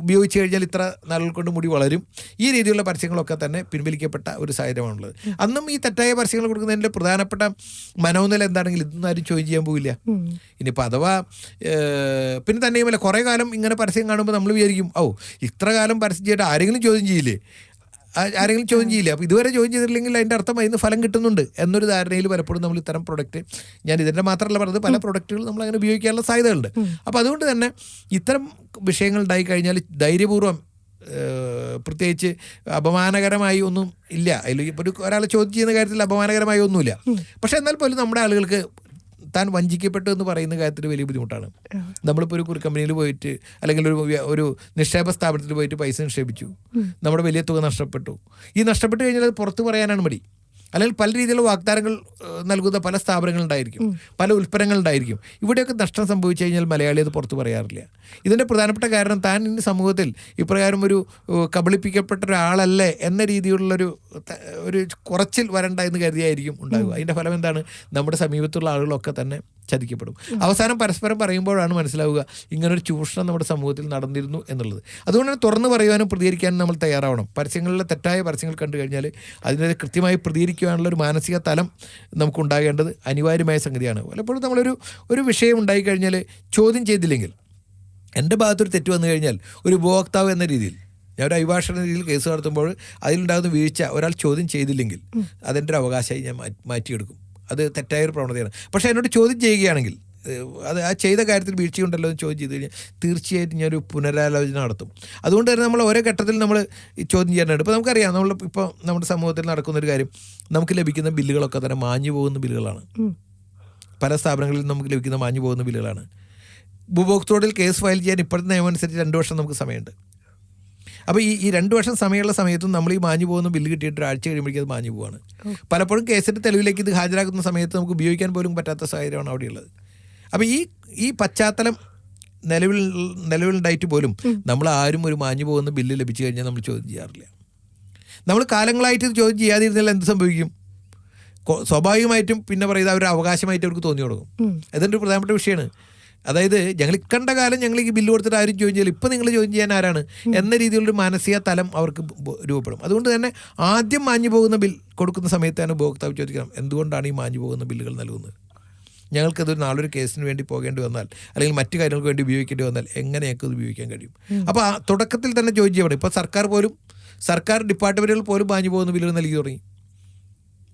Speaker 2: ഉപയോഗിച്ച് കഴിഞ്ഞാൽ ഇത്ര നാളുകൾ കൊണ്ട് മുടി വളരും. ഈ രീതിയിലുള്ള പരസ്യങ്ങളൊക്കെ തന്നെ പിൻവലിക്കപ്പെട്ട ഒരു സാഹചര്യമാണുള്ളത്. അന്നും ഈ തെറ്റായ പരസ്യങ്ങൾ കൊടുക്കുന്നതിന്റെ പ്രധാനപ്പെട്ട മനോനില എന്താണെങ്കിൽ ഇതൊന്നും ആരും ചോദ്യം ചെയ്യാൻ പോവില്ല. ഇനിയിപ്പോൾ അഥവാ പിന്നെ തന്നെയുമല്ല കുറേ കാലം ഇങ്ങനെ പരസ്യം കാണുമ്പോൾ നമ്മൾ വിചാരിക്കും ഓ ഇത്ര കാലം പരസ്യം ചെയ്തിട്ട് ആരെങ്കിലും ചോദ്യം ചെയ്യില്ലേ? ആരെങ്കിലും ചോദ്യം ചെയ്യില്ല? അപ്പോൾ ഇതുവരെ ചോദ്യം ചെയ്തിട്ടില്ലെങ്കിൽ അതിന്റെ അർത്ഥം അതിന് ഫലം കിട്ടുന്നുണ്ട് എന്നൊരു ധാരണയിൽ പലപ്പോഴും നമ്മൾ ഇത്തരം പ്രൊഡക്റ്റ് ഞാൻ ഇതിന്റെ മാത്രമല്ല പറഞ്ഞത് പല പ്രൊഡക്റ്റുകൾ നമ്മൾ അങ്ങനെ ഉപയോഗിക്കാനുള്ള സാധ്യതകളുണ്ട്. അപ്പോൾ അതുകൊണ്ട് തന്നെ ഇത്തരം വിഷയങ്ങൾ ഉണ്ടായി കഴിഞ്ഞാൽ ധൈര്യപൂർവം പ്രത്യേകിച്ച് അപമാനകരമായി ഒന്നും ഇല്ല. അതിൽ ഇപ്പോൾ ഒരു ഒരാളെ ചോദ്യം ചെയ്യുന്ന കാര്യത്തിൽ അപമാനകരമായി ഒന്നുമില്ല. പക്ഷേ എന്നാൽ പോലും നമ്മുടെ ആളുകൾക്ക് താൻ വഞ്ചിക്കപ്പെട്ടു എന്ന് പറയുന്ന കാര്യത്തിൽ വലിയ ബുദ്ധിമുട്ടാണ്. നമ്മളിപ്പോൾ ഒരു കമ്പനിയിൽ പോയിട്ട് അല്ലെങ്കിൽ ഒരു ഒരു നിക്ഷേപ സ്ഥാപനത്തിൽ പോയിട്ട് പൈസ നിക്ഷേപിച്ചു. നമ്മുടെ വലിയ തുക നഷ്ടപ്പെട്ടു. ഈ നഷ്ടപ്പെട്ടു കഴിഞ്ഞാൽ അത് പുറത്ത് പറയാനാണ് മടി. അല്ലെങ്കിൽ പല രീതിയിലുള്ള വാഗ്ദാനങ്ങൾ നൽകുന്ന പല സ്ഥാപനങ്ങളുണ്ടായിരിക്കും പല ഉൽപ്പന്നങ്ങളുണ്ടായിരിക്കും ഇവിടെയൊക്കെ നഷ്ടം സംഭവിച്ചു കഴിഞ്ഞാൽ മലയാളി അത് പുറത്ത് പറയാറില്ല. ഇതിന്റെ പ്രധാനപ്പെട്ട കാരണം താൻ ഇന്ന് സമൂഹത്തിൽ ഇപ്രകാരം ഒരു കബളിപ്പിക്കപ്പെട്ട ഒരാളല്ലേ എന്ന രീതിയിലുള്ളൊരു ഒരു കുറച്ചിൽ വരണ്ട എന്ന് കരുതിയായിരിക്കും ഉണ്ടാകുക അതിന്റെ ഫലം എന്താണ്? നമ്മുടെ സമീപത്തുള്ള ആളുകളൊക്കെ തന്നെ ചതിക്കപ്പെടും. അവസാനം പരസ്പരം പറയുമ്പോഴാണ് മനസ്സിലാവുക ഇങ്ങനൊരു ചൂഷണം നമ്മുടെ സമൂഹത്തിൽ നടന്നിരുന്നു എന്നുള്ളത്. അതുകൊണ്ട് തന്നെ തുറന്നു പറയുവാനും പ്രതികരിക്കാനും നമ്മൾ തയ്യാറാവണം. പരസ്യങ്ങളിലെ തെറ്റായ പരസ്യങ്ങൾ കണ്ടു കഴിഞ്ഞാൽ അതിനെ കൃത്യമായി പ്രതികരിക്കുവാനുള്ള ഒരു മാനസിക തലം നമുക്കുണ്ടാകേണ്ടത് അനിവാര്യമായ സംഗതിയാണ്. പലപ്പോഴും നമ്മളൊരു ഒരു വിഷയം ഉണ്ടായിക്കഴിഞ്ഞാൽ ചോദ്യം ചെയ്തില്ലെങ്കിൽ എന്റെ ഭാഗത്തൊരു തെറ്റ് വന്നു കഴിഞ്ഞാൽ ഒരു ഉപഭോക്താവ് എന്ന രീതിയിൽ ഞാൻ ഒരു അഭിഭാഷണ രീതിയിൽ കേസ് നടത്തുമ്പോൾ അതിലുണ്ടാകുന്ന വീഴ്ച ഒരാൾ ചോദ്യം ചെയ്തില്ലെങ്കിൽ അതെന്റെ ഒരു അവകാശമായി ഞാൻ മാറ്റി- മാറ്റിയെടുക്കും. അത് തെറ്റായ ഒരു പ്രവണതയാണ്. പക്ഷേ എന്നോട് ചോദ്യം ചെയ്യുകയാണെങ്കിൽ അത് ആ ചെയ്ത കാര്യത്തിൽ വീഴ്ചയുണ്ടല്ലോ എന്ന് ചോദ്യം ചെയ്ത് കഴിഞ്ഞാൽ തീർച്ചയായിട്ടും ഞാനൊരു പുനരാലോചന നടത്തും. അതുകൊണ്ട് തന്നെ നമ്മൾ ഓരോ ഘട്ടത്തിൽ നമ്മൾ ചോദ്യം ചെയ്യാനുണ്ട് ഇപ്പോൾ നമുക്കറിയാം നമ്മൾ ഇപ്പോൾ നമ്മുടെ സമൂഹത്തിൽ നടക്കുന്ന ഒരു കാര്യം നമുക്ക് ലഭിക്കുന്ന ബില്ലുകളൊക്കെ തന്നെ മാഞ്ഞു പോകുന്ന ബില്ലുകളാണ്. പല സ്ഥാപനങ്ങളിൽ നമുക്ക് ലഭിക്കുന്ന മാഞ്ഞു പോകുന്ന ബില്ലുകളാണ്. ഉപഭോക്തോടിൽ കേസ് ഫയൽ ചെയ്യാൻ ഇപ്പോഴത്തെ നിയമം അനുസരിച്ച് രണ്ട് വർഷം നമുക്ക് സമയമുണ്ട്. അപ്പോൾ ഈ ഈ രണ്ട് വർഷം സമയമുള്ള സമയത്തും നമ്മൾ ഈ മാഞ്ഞു പോകുന്ന ബില്ല് കിട്ടിയിട്ട് ഒരാഴ്ച കഴിയുമ്പോഴേക്കും അത് മാഞ്ഞു പോവാണ്. പലപ്പോഴും കേസിന്റെ തെളിവിലേക്ക് ഇത് ഹാജരാക്കുന്ന സമയത്ത് നമുക്ക് ഉപയോഗിക്കാൻ പോലും പറ്റാത്ത സാഹചര്യമാണ് അവിടെയുള്ളത്. അപ്പോൾ ഈ ഈ പശ്ചാത്തലം നിലവിൽ നിലവിലുണ്ടായിട്ട് പോലും നമ്മൾ ആരും ഒരു മാഞ്ഞു പോകുന്ന ബില്ല് ലഭിച്ചു കഴിഞ്ഞാൽ നമ്മൾ ചോദ്യം ചെയ്യാറില്ല. നമ്മൾ കാലങ്ങളായിട്ട് ഇത് ചോദ്യം ചെയ്യാതിരുന്നാൽ എന്ത് സംഭവിക്കും? സ്വാഭാവികമായിട്ടും പിന്നെ പറയുന്നത് അവരുടെ അവകാശമായിട്ട് അവർക്ക് തോന്നി തുടങ്ങും. അതിന്റെ ഒരു പ്രധാനപ്പെട്ട വിഷയമാണ്. അതായത് ഞങ്ങൾ ഇക്കണ്ട കാലം ഞങ്ങൾ ഈ ബില്ല് കൊടുത്തിട്ട് ആരും ജോയിൻ ചെയ്യില്ല ഇപ്പം നിങ്ങൾ ജോയിൻ ചെയ്യാൻ ആരാണ്? എന്ന രീതിയിലൊരു മാനസിക തലം അവർക്ക് രൂപപ്പെടും. അതുകൊണ്ട് തന്നെ ആദ്യം മാഞ്ഞു പോകുന്ന ബിൽ കൊടുക്കുന്ന സമയത്താണ് ഉപഭോക്താവ് ചോദിക്കണം എന്തുകൊണ്ടാണ് ഈ മാഞ്ഞു പോകുന്ന ബില്ലുകൾ നൽകുന്നത്? ഞങ്ങൾക്കതൊരു നാളൊരു കേസിന് വേണ്ടി പോകേണ്ടി വന്നാൽ അല്ലെങ്കിൽ മറ്റു കാര്യങ്ങൾക്ക് വേണ്ടി ഉപയോഗിക്കേണ്ടി വന്നാൽ എങ്ങനെയൊക്കെ അത് ഉപയോഗിക്കാൻ കഴിയും? അപ്പോൾ ആ തുടക്കത്തിൽ തന്നെ ജോയിൻ ചെയ്യണം. ഇപ്പോൾ സർക്കാർ പോലും സർക്കാർ ഡിപ്പാർട്ട്മെന്റുകൾ പോലും മാഞ്ഞു പോകുന്ന ബില്ലുകൾ നൽകി തുടങ്ങി.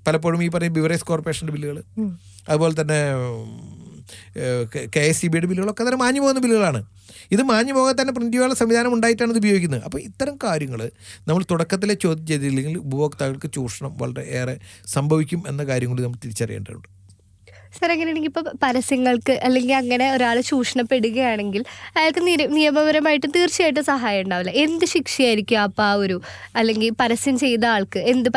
Speaker 2: പലപ്പോഴും ഈ പറയുന്ന ബിവറേജ് കോർപ്പറേഷന്റെ ബില്ലുകൾ അതുപോലെ തന്നെ കെ എസ് സി ബിയുടെ ബില്ലുകളൊക്കെ തന്നെ മാഞ്ഞു പോകുന്ന ബില്ലുകളാണ്. ഇത് മാഞ്ഞു പോകാൻ തന്നെ പ്രിന്റ് ചെയ്യാനുള്ള സംവിധാനം ഉണ്ടായിട്ടാണ് ഇത് ഉപയോഗിക്കുന്നത്. അപ്പോൾ ഇത്തരം കാര്യങ്ങൾ നമ്മൾ തുടക്കത്തിലെ ചോദ്യം ചെയ്തില്ലെങ്കിൽ ഉപഭോക്താക്കൾക്ക് ചൂഷണം വളരെ ഏറെ സംഭവിക്കും എന്ന കാര്യം കൂടി നമ്മൾ തിരിച്ചറിയേണ്ടതുണ്ട്.
Speaker 1: സാർ അങ്ങനെയാണെങ്കിൽ ഇപ്പോൾ പരസ്യങ്ങൾക്ക് അല്ലെങ്കിൽ അങ്ങനെ ഒരാൾ ചൂഷണപ്പെടുകയാണെങ്കിൽ അയാൾക്ക് നിയമപരമായിട്ട് തീർച്ചയായിട്ടും സഹായം ഉണ്ടാവില്ല. എന്ത് ശിക്ഷയായിരിക്കും അപ്പോൾ ആ ഒരു അല്ലെങ്കിൽ പരസ്യം ചെയ്ത ആൾക്ക് എന്ത്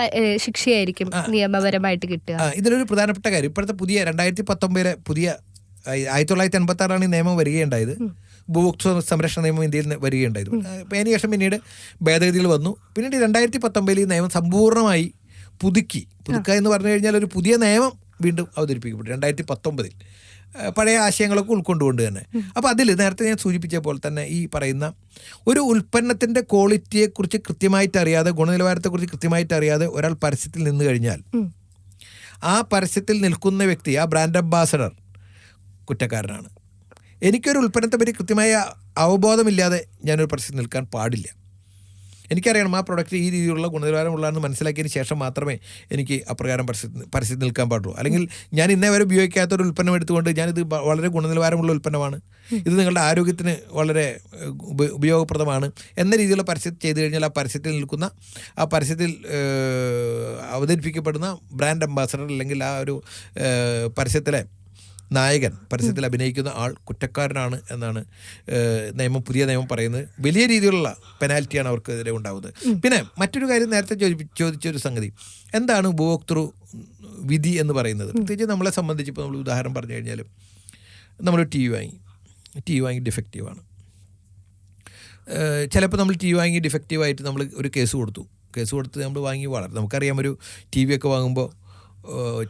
Speaker 1: ശിക്ഷയായിരിക്കും നിയമപരമായിട്ട് കിട്ടുക?
Speaker 2: ഇതിലൊരു പ്രധാനപ്പെട്ട കാര്യം. ഇപ്പോഴത്തെ പുതിയ രണ്ടായിരത്തി പത്തൊമ്പതിലെ പുതിയ ആയിരത്തി തൊള്ളായിരത്തി എൺപത്തി ആറാണ് ഈ നിയമം വരികയുണ്ടായത്. ഉപഭോക്തൃ സംരക്ഷണ നിയമം ഇന്ത്യയിൽ വരികയുണ്ടായത്. അതിനുശേഷം അതിന് ശേഷം പിന്നീട് ഭേദഗതികൾ വന്നു. പിന്നീട് രണ്ടായിരത്തി പത്തൊമ്പതിൽ ഈ നിയമം സമ്പൂർണമായി പുതുക്കി. പുതുക്ക എന്ന് പറഞ്ഞു കഴിഞ്ഞാൽ ഒരു പുതിയ നിയമം വീണ്ടും അവതരിപ്പിക്കപ്പെട്ടു. രണ്ടായിരത്തി പത്തൊമ്പതിൽ പഴയ ആശയങ്ങളൊക്കെ ഉൾക്കൊണ്ടുകൊണ്ട് തന്നെ. അപ്പോൾ അതിൽ നേരത്തെ ഞാൻ സൂചിപ്പിച്ച പോലെ തന്നെ ഈ പറയുന്ന ഒരു ഉൽപ്പന്നത്തിന്റെ ക്വാളിറ്റിയെക്കുറിച്ച് കൃത്യമായിട്ട് അറിയാതെ ഗുണനിലവാരത്തെക്കുറിച്ച് കൃത്യമായിട്ട് അറിയാതെ ഒരാൾ പരസ്യത്തിൽ നിന്ന് കഴിഞ്ഞാൽ ആ പരസ്യത്തിൽ നിൽക്കുന്ന വ്യക്തി ആ ബ്രാൻഡ് അംബാസഡർ കുറ്റക്കാരനാണ്. എനിക്കൊരു ഉൽപ്പന്നത്തെപ്പറ്റി കൃത്യമായ അവബോധമില്ലാതെ ഞാനൊരു പ്രശ്നം നിൽക്കാൻ പാടില്ല. എനിക്കറിയണം ആ പ്രൊഡക്റ്റ് ഈ രീതിയിലുള്ള ഗുണനിലവാരമുള്ളതെന്ന് മനസ്സിലാക്കിയതിന് ശേഷം മാത്രമേ എനിക്ക് അപ്രകാരം പരസ്യത്തിൽ പരസ്യത്തിൽ നിൽക്കാൻ പാടുള്ളൂ. അല്ലെങ്കിൽ ഞാൻ ഇന്നേ വരെ ഉപയോഗിക്കാത്ത ഒരു ഉൽപ്പന്നം എടുത്തുകൊണ്ട് ഞാനിത് വളരെ ഗുണനിലവാരമുള്ള ഉൽപ്പന്നമാണ്. ഇത് നിങ്ങളുടെ ആരോഗ്യത്തിന് വളരെ ഉപയോഗപ്രദമാണ് എന്ന രീതിയിലുള്ള പരസ്യം ചെയ്തു കഴിഞ്ഞാൽ ആ പരസ്യത്തിൽ നിൽക്കുന്ന ആ പരസ്യത്തിൽ അവതരിപ്പിക്കപ്പെടുന്ന ബ്രാൻഡ് അംബാസഡർ അല്ലെങ്കിൽ ആ ഒരു പരസ്യത്തിലെ നായകൻ പരസ്യത്തിൽ അഭിനയിക്കുന്ന ആൾ കുറ്റക്കാരനാണ് എന്നാണ് നിയമം പുതിയ നിയമം പറയുന്നത്. വലിയ രീതിയിലുള്ള പെനാൽറ്റിയാണ് അവർക്കെതിരെ ഉണ്ടാകുന്നത് പിന്നെ മറ്റൊരു കാര്യം നേരത്തെ ചോദിച്ച ചോദിച്ചൊരു സംഗതി. എന്താണ് ഉപഭോക്തൃ വിധി എന്ന് പറയുന്നത്? പ്രത്യേകിച്ച് നമ്മളെ സംബന്ധിച്ച് ഇപ്പോൾ നമ്മൾ ഉദാഹരണം പറഞ്ഞു കഴിഞ്ഞാലും നമ്മൾ ടി വി വാങ്ങി ടി വി വാങ്ങി ഡിഫക്റ്റീവാണ് ചിലപ്പോൾ നമ്മൾ ടി വി വാങ്ങി ഡിഫക്റ്റീവായിട്ട് നമ്മൾ ഒരു കേസ് കൊടുത്തു. കേസ് കൊടുത്ത് നമ്മൾ വാങ്ങി വളരെ നമുക്കറിയാം ഒരു ടി വി ഒക്കെ വാങ്ങുമ്പോൾ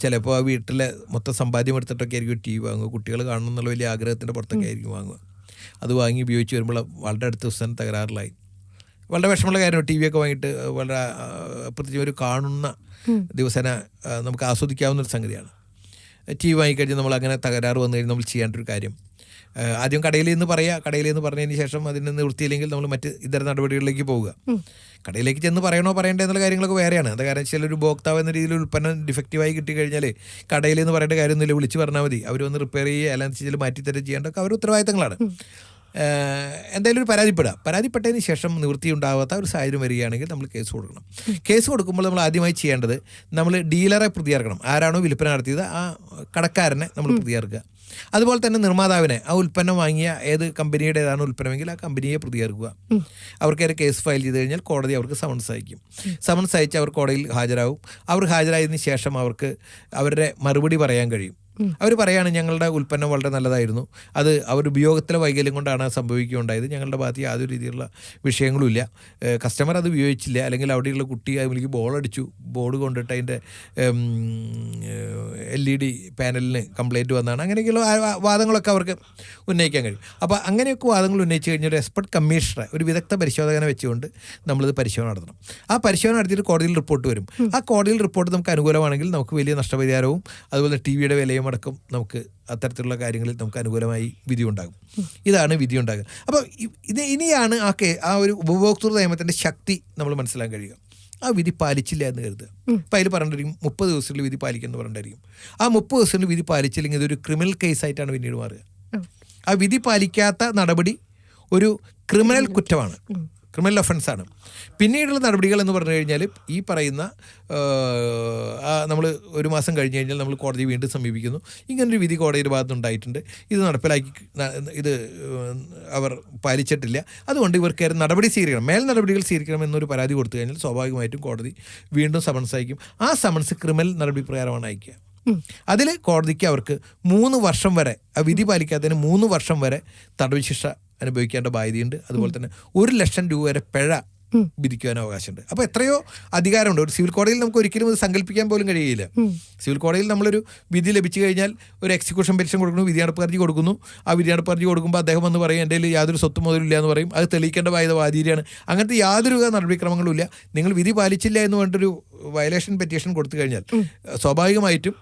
Speaker 2: ചിലപ്പോൾ ആ വീട്ടിലെ മൊത്തം സമ്പാദ്യം എടുത്തിട്ടൊക്കെ ആയിരിക്കും ടി വി വാങ്ങുക. കുട്ടികൾ കാണണം എന്നുള്ള വലിയ ആഗ്രഹത്തിന്റെ പുറത്തൊക്കെ ആയിരിക്കും വാങ്ങുക. അത് വാങ്ങി ഉപയോഗിച്ച് വരുമ്പോൾ വളരെ അടുത്ത ദിവസം തന്നെ തകരാറിലായി. വളരെ വിഷമമുള്ള കാര്യമാണ് ടി വി ഒക്കെ വാങ്ങിയിട്ട് വളരെ പ്രത്യേകിച്ച് ഒരു കാണുന്ന ദിവസേന നമുക്ക് ആസ്വദിക്കാവുന്ന ഒരു സംഗതിയാണ്. ടി വി വാങ്ങിക്കഴിഞ്ഞാൽ നമ്മൾ അങ്ങനെ തകരാറ് വന്നു കഴിഞ്ഞാൽ നമ്മൾ ചെയ്യേണ്ട ഒരു കാര്യം ആദ്യം കടയിൽ നിന്ന് പറയുക കടയിൽ നിന്ന് പറഞ്ഞതിന് ശേഷം അതിന് നിവൃത്തിയില്ലെങ്കിൽ നമ്മൾ മറ്റ് ഇതര നടപടികളിലേക്ക് പോവുക. കടയിലേക്ക് ചെന്ന് പറയണോ പറയണ്ടേ എന്നുള്ള കാര്യങ്ങളൊക്കെ വേറെയാണ്. അത് കാരണം വെച്ചാൽ ഒരു ഉപഭോക്താവ് എന്ന രീതിയിൽ ഉൽപ്പന്നം ഡിഫക്റ്റീവായി കിട്ടിക്കഴിഞ്ഞാൽ കടയിൽ നിന്ന് പറയേണ്ട കാര്യമൊന്നുമില്ല വിളിച്ച് പറഞ്ഞാൽ മതി. അവർ വന്ന് റിപ്പയർ ചെയ്യുക അല്ലെങ്കിൽ വെച്ചാൽ മാറ്റിത്തരം ചെയ്യേണ്ടതൊക്കെ അവർ ഉത്തരവാദിത്തങ്ങളാണ്. എന്തായാലും ഒരു പരാതിപ്പെടുക പരാതിപ്പെട്ടതിന് ശേഷം നിവൃത്തി ഉണ്ടാവാത്ത ഒരു സാഹചര്യം വരികയാണെങ്കിൽ നമ്മൾ കേസ് കൊടുക്കണം. കേസ് കൊടുക്കുമ്പോൾ നമ്മൾ ആദ്യമായി ചെയ്യേണ്ടത് നമ്മൾ ഡീലറെ പ്രതിയാർക്കണം ആരാണോ വിൽപ്പന നടത്തിയത് ആ കടക്കാരനെ നമ്മൾ പ്രതിയാർക്കുക. അതുപോലെ തന്നെ നിർമ്മാതാവിനെ ആ ഉൽപ്പന്നം വാങ്ങിയ ഏത് കമ്പനിയുടേതാണ് ഉൽപ്പന്നമെങ്കിൽ ആ കമ്പനിയെ പ്രതിയാർക്കുക. അവർക്കേറെ കേസ് ഫയൽ ചെയ്ത് കഴിഞ്ഞാൽ കോടതി അവർക്ക് സമൻസ് അയക്കും. സമൻസ് അയച്ച് അവർ കോടതിയിൽ ഹാജരാകും. അവർ ഹാജരായതിനു ശേഷം അവർക്ക് അവരുടെ മറുപടി പറയാൻ കഴിയും. അവർ പറയാണ് ഞങ്ങളുടെ ഉൽപ്പന്നം വളരെ നല്ലതായിരുന്നു. അത് അവർ ഉപയോഗത്തിലെ വൈകല്യം കൊണ്ടാണ് സംഭവിക്കുകയുണ്ടായത്. ഞങ്ങളുടെ ഭാഗത്ത് യാതൊരു രീതിയിലുള്ള വിഷയങ്ങളുമില്ല കസ്റ്റമർ അത് ഉപയോഗിച്ചില്ല. അല്ലെങ്കിൽ അവിടെയുള്ള കുട്ടി അതിലേക്ക് ബോളടിച്ചു ബോർഡ് കൊണ്ടിട്ട് അതിന്റെ എൽ ഇ ഡി പാനലിന് കംപ്ലൈന്റ് വന്നതാണ് അങ്ങനെയൊക്കെയുള്ള വാദങ്ങളൊക്കെ അവർക്ക് ഉന്നയിക്കാൻ കഴിയും. അപ്പോൾ അങ്ങനെയൊക്കെ വാദങ്ങൾ ഉന്നയിച്ച് കഴിഞ്ഞാൽ ഒരു എക്സ്പെർട്ട് കമ്മീഷണറെ ഒരു വിദഗ്ധ പരിശോധകനെ വെച്ചുകൊണ്ട് നമ്മളിത് പരിശോധന നടത്തണം. ആ പരിശോധന നടത്തിയിട്ട് കോടതിയിൽ റിപ്പോർട്ട് വരും. ആ കോടതിയിൽ റിപ്പോർട്ട് നമുക്ക് അനുകൂലമാണെങ്കിൽ നമുക്ക് വലിയ നഷ്ടപരിഹാരവും അതുപോലെ ടി വിയുടെ വിലയും അടക്കം നമുക്ക് അത്തരത്തിലുള്ള കാര്യങ്ങളിൽ നമുക്ക് അനുകൂലമായി വിധി ഉണ്ടാകും ഇതാണ് വിധി ഉണ്ടാകുക അപ്പോൾ ഇത് ഇനിയാണ് ആ കെ ആ ഒരു ഉപഭോക്തൃ നിയമത്തിന്റെ ശക്തി നമ്മൾ മനസ്സിലാക്കാൻ കഴിയുക. ആ വിധി പാലിച്ചില്ല എന്ന് കരുതുക. അപ്പം അതിൽ പറഞ്ഞിരിക്കും മുപ്പത് ദിവസത്തിൽ വിധി പാലിക്കുമെന്ന് പറഞ്ഞിട്ടായിരിക്കും. ആ മുപ്പത് ദിവസത്തിൽ വിധി പാലിച്ചില്ലെങ്കിൽ ഇതൊരു ക്രിമിനൽ കേസായിട്ടാണ് പിന്നീട് മാറുക. ആ വിധി പാലിക്കാത്ത നടപടി ഒരു ക്രിമിനൽ കുറ്റമാണ്. ക്രിമിനൽ ഒഫൻസാണ് പിന്നീടുള്ള നടപടികൾ എന്ന് പറഞ്ഞു കഴിഞ്ഞാൽ ഈ പറയുന്ന നമ്മൾ ഒരു മാസം കഴിഞ്ഞ് കഴിഞ്ഞാൽ നമ്മൾ കോടതി വീണ്ടും സമീപിക്കുന്നു. ഇങ്ങനൊരു വിധി കോടതിയുടെ ഭാഗത്ത് ഉണ്ടായിട്ടുണ്ട് ഇത് നടപ്പിലാക്കി ഇത് അവർ പാലിച്ചിട്ടില്ല. അതുകൊണ്ട് ഇവർക്ക് നടപടി സ്വീകരിക്കണം. മേൽ നടപടികൾ സ്വീകരിക്കണം എന്നൊരു പരാതി കൊടുത്തു കഴിഞ്ഞാൽ സ്വാഭാവികമായിട്ടും കോടതി വീണ്ടും സമൻസ് അയക്കും. ആ സമൻസ് ക്രിമിനൽ നടപടി പ്രകാരമാണ് അയക്കുക. അതിൽ കോടതിക്ക് അവർക്ക് മൂന്ന് വർഷം വരെ ആ വിധി പാലിക്കാത്തതിന് മൂന്ന് വർഷം വരെ തടവ് ശിക്ഷ അനുഭവിക്കേണ്ട ബാധ്യതയുണ്ട്. അതുപോലെ തന്നെ ഒരു ലക്ഷം രൂപ വരെ പിഴ വിധിക്കുവാൻ അവകാശമുണ്ട്. അപ്പൊ എത്രയോ അധികാരമുണ്ട്. ഒരു സിവിൽ കോടതിയിൽ നമുക്ക് ഒരിക്കലും ഇത് സങ്കല്പിക്കാൻ പോലും കഴിയില്ല സിവിൽ കോടതിയിൽ നമ്മളൊരു വിധി ലഭിച്ചു കഴിഞ്ഞാൽ ഒരു എക്സിക്യൂഷൻ പെൻഷൻ കൊടുക്കുന്നു വിധിയാണ് പറഞ്ഞു ഹർജി കൊടുക്കുന്നു. ആ വിധിയാണ് പറഞ്ഞു ഹർജി കൊടുക്കുമ്പോൾ അദ്ദേഹം വന്ന് പറയും എന്റെ യാതൊരു സ്വത്ത് മുതലില്ല എന്ന് പറയും. അത് തെളിയിക്കേണ്ട ബാധ്യത വാതിരിയാണ് അങ്ങനത്തെ യാതൊരു നടപടിക്രമങ്ങളും ഇല്ല. നിങ്ങൾ വിധി പാലിച്ചില്ല എന്ന് പറഞ്ഞിട്ടൊരു വയലേഷൻ പെറ്റീഷൻ കൊടുത്തു കഴിഞ്ഞാൽ സ്വാഭാവികമായിട്ടും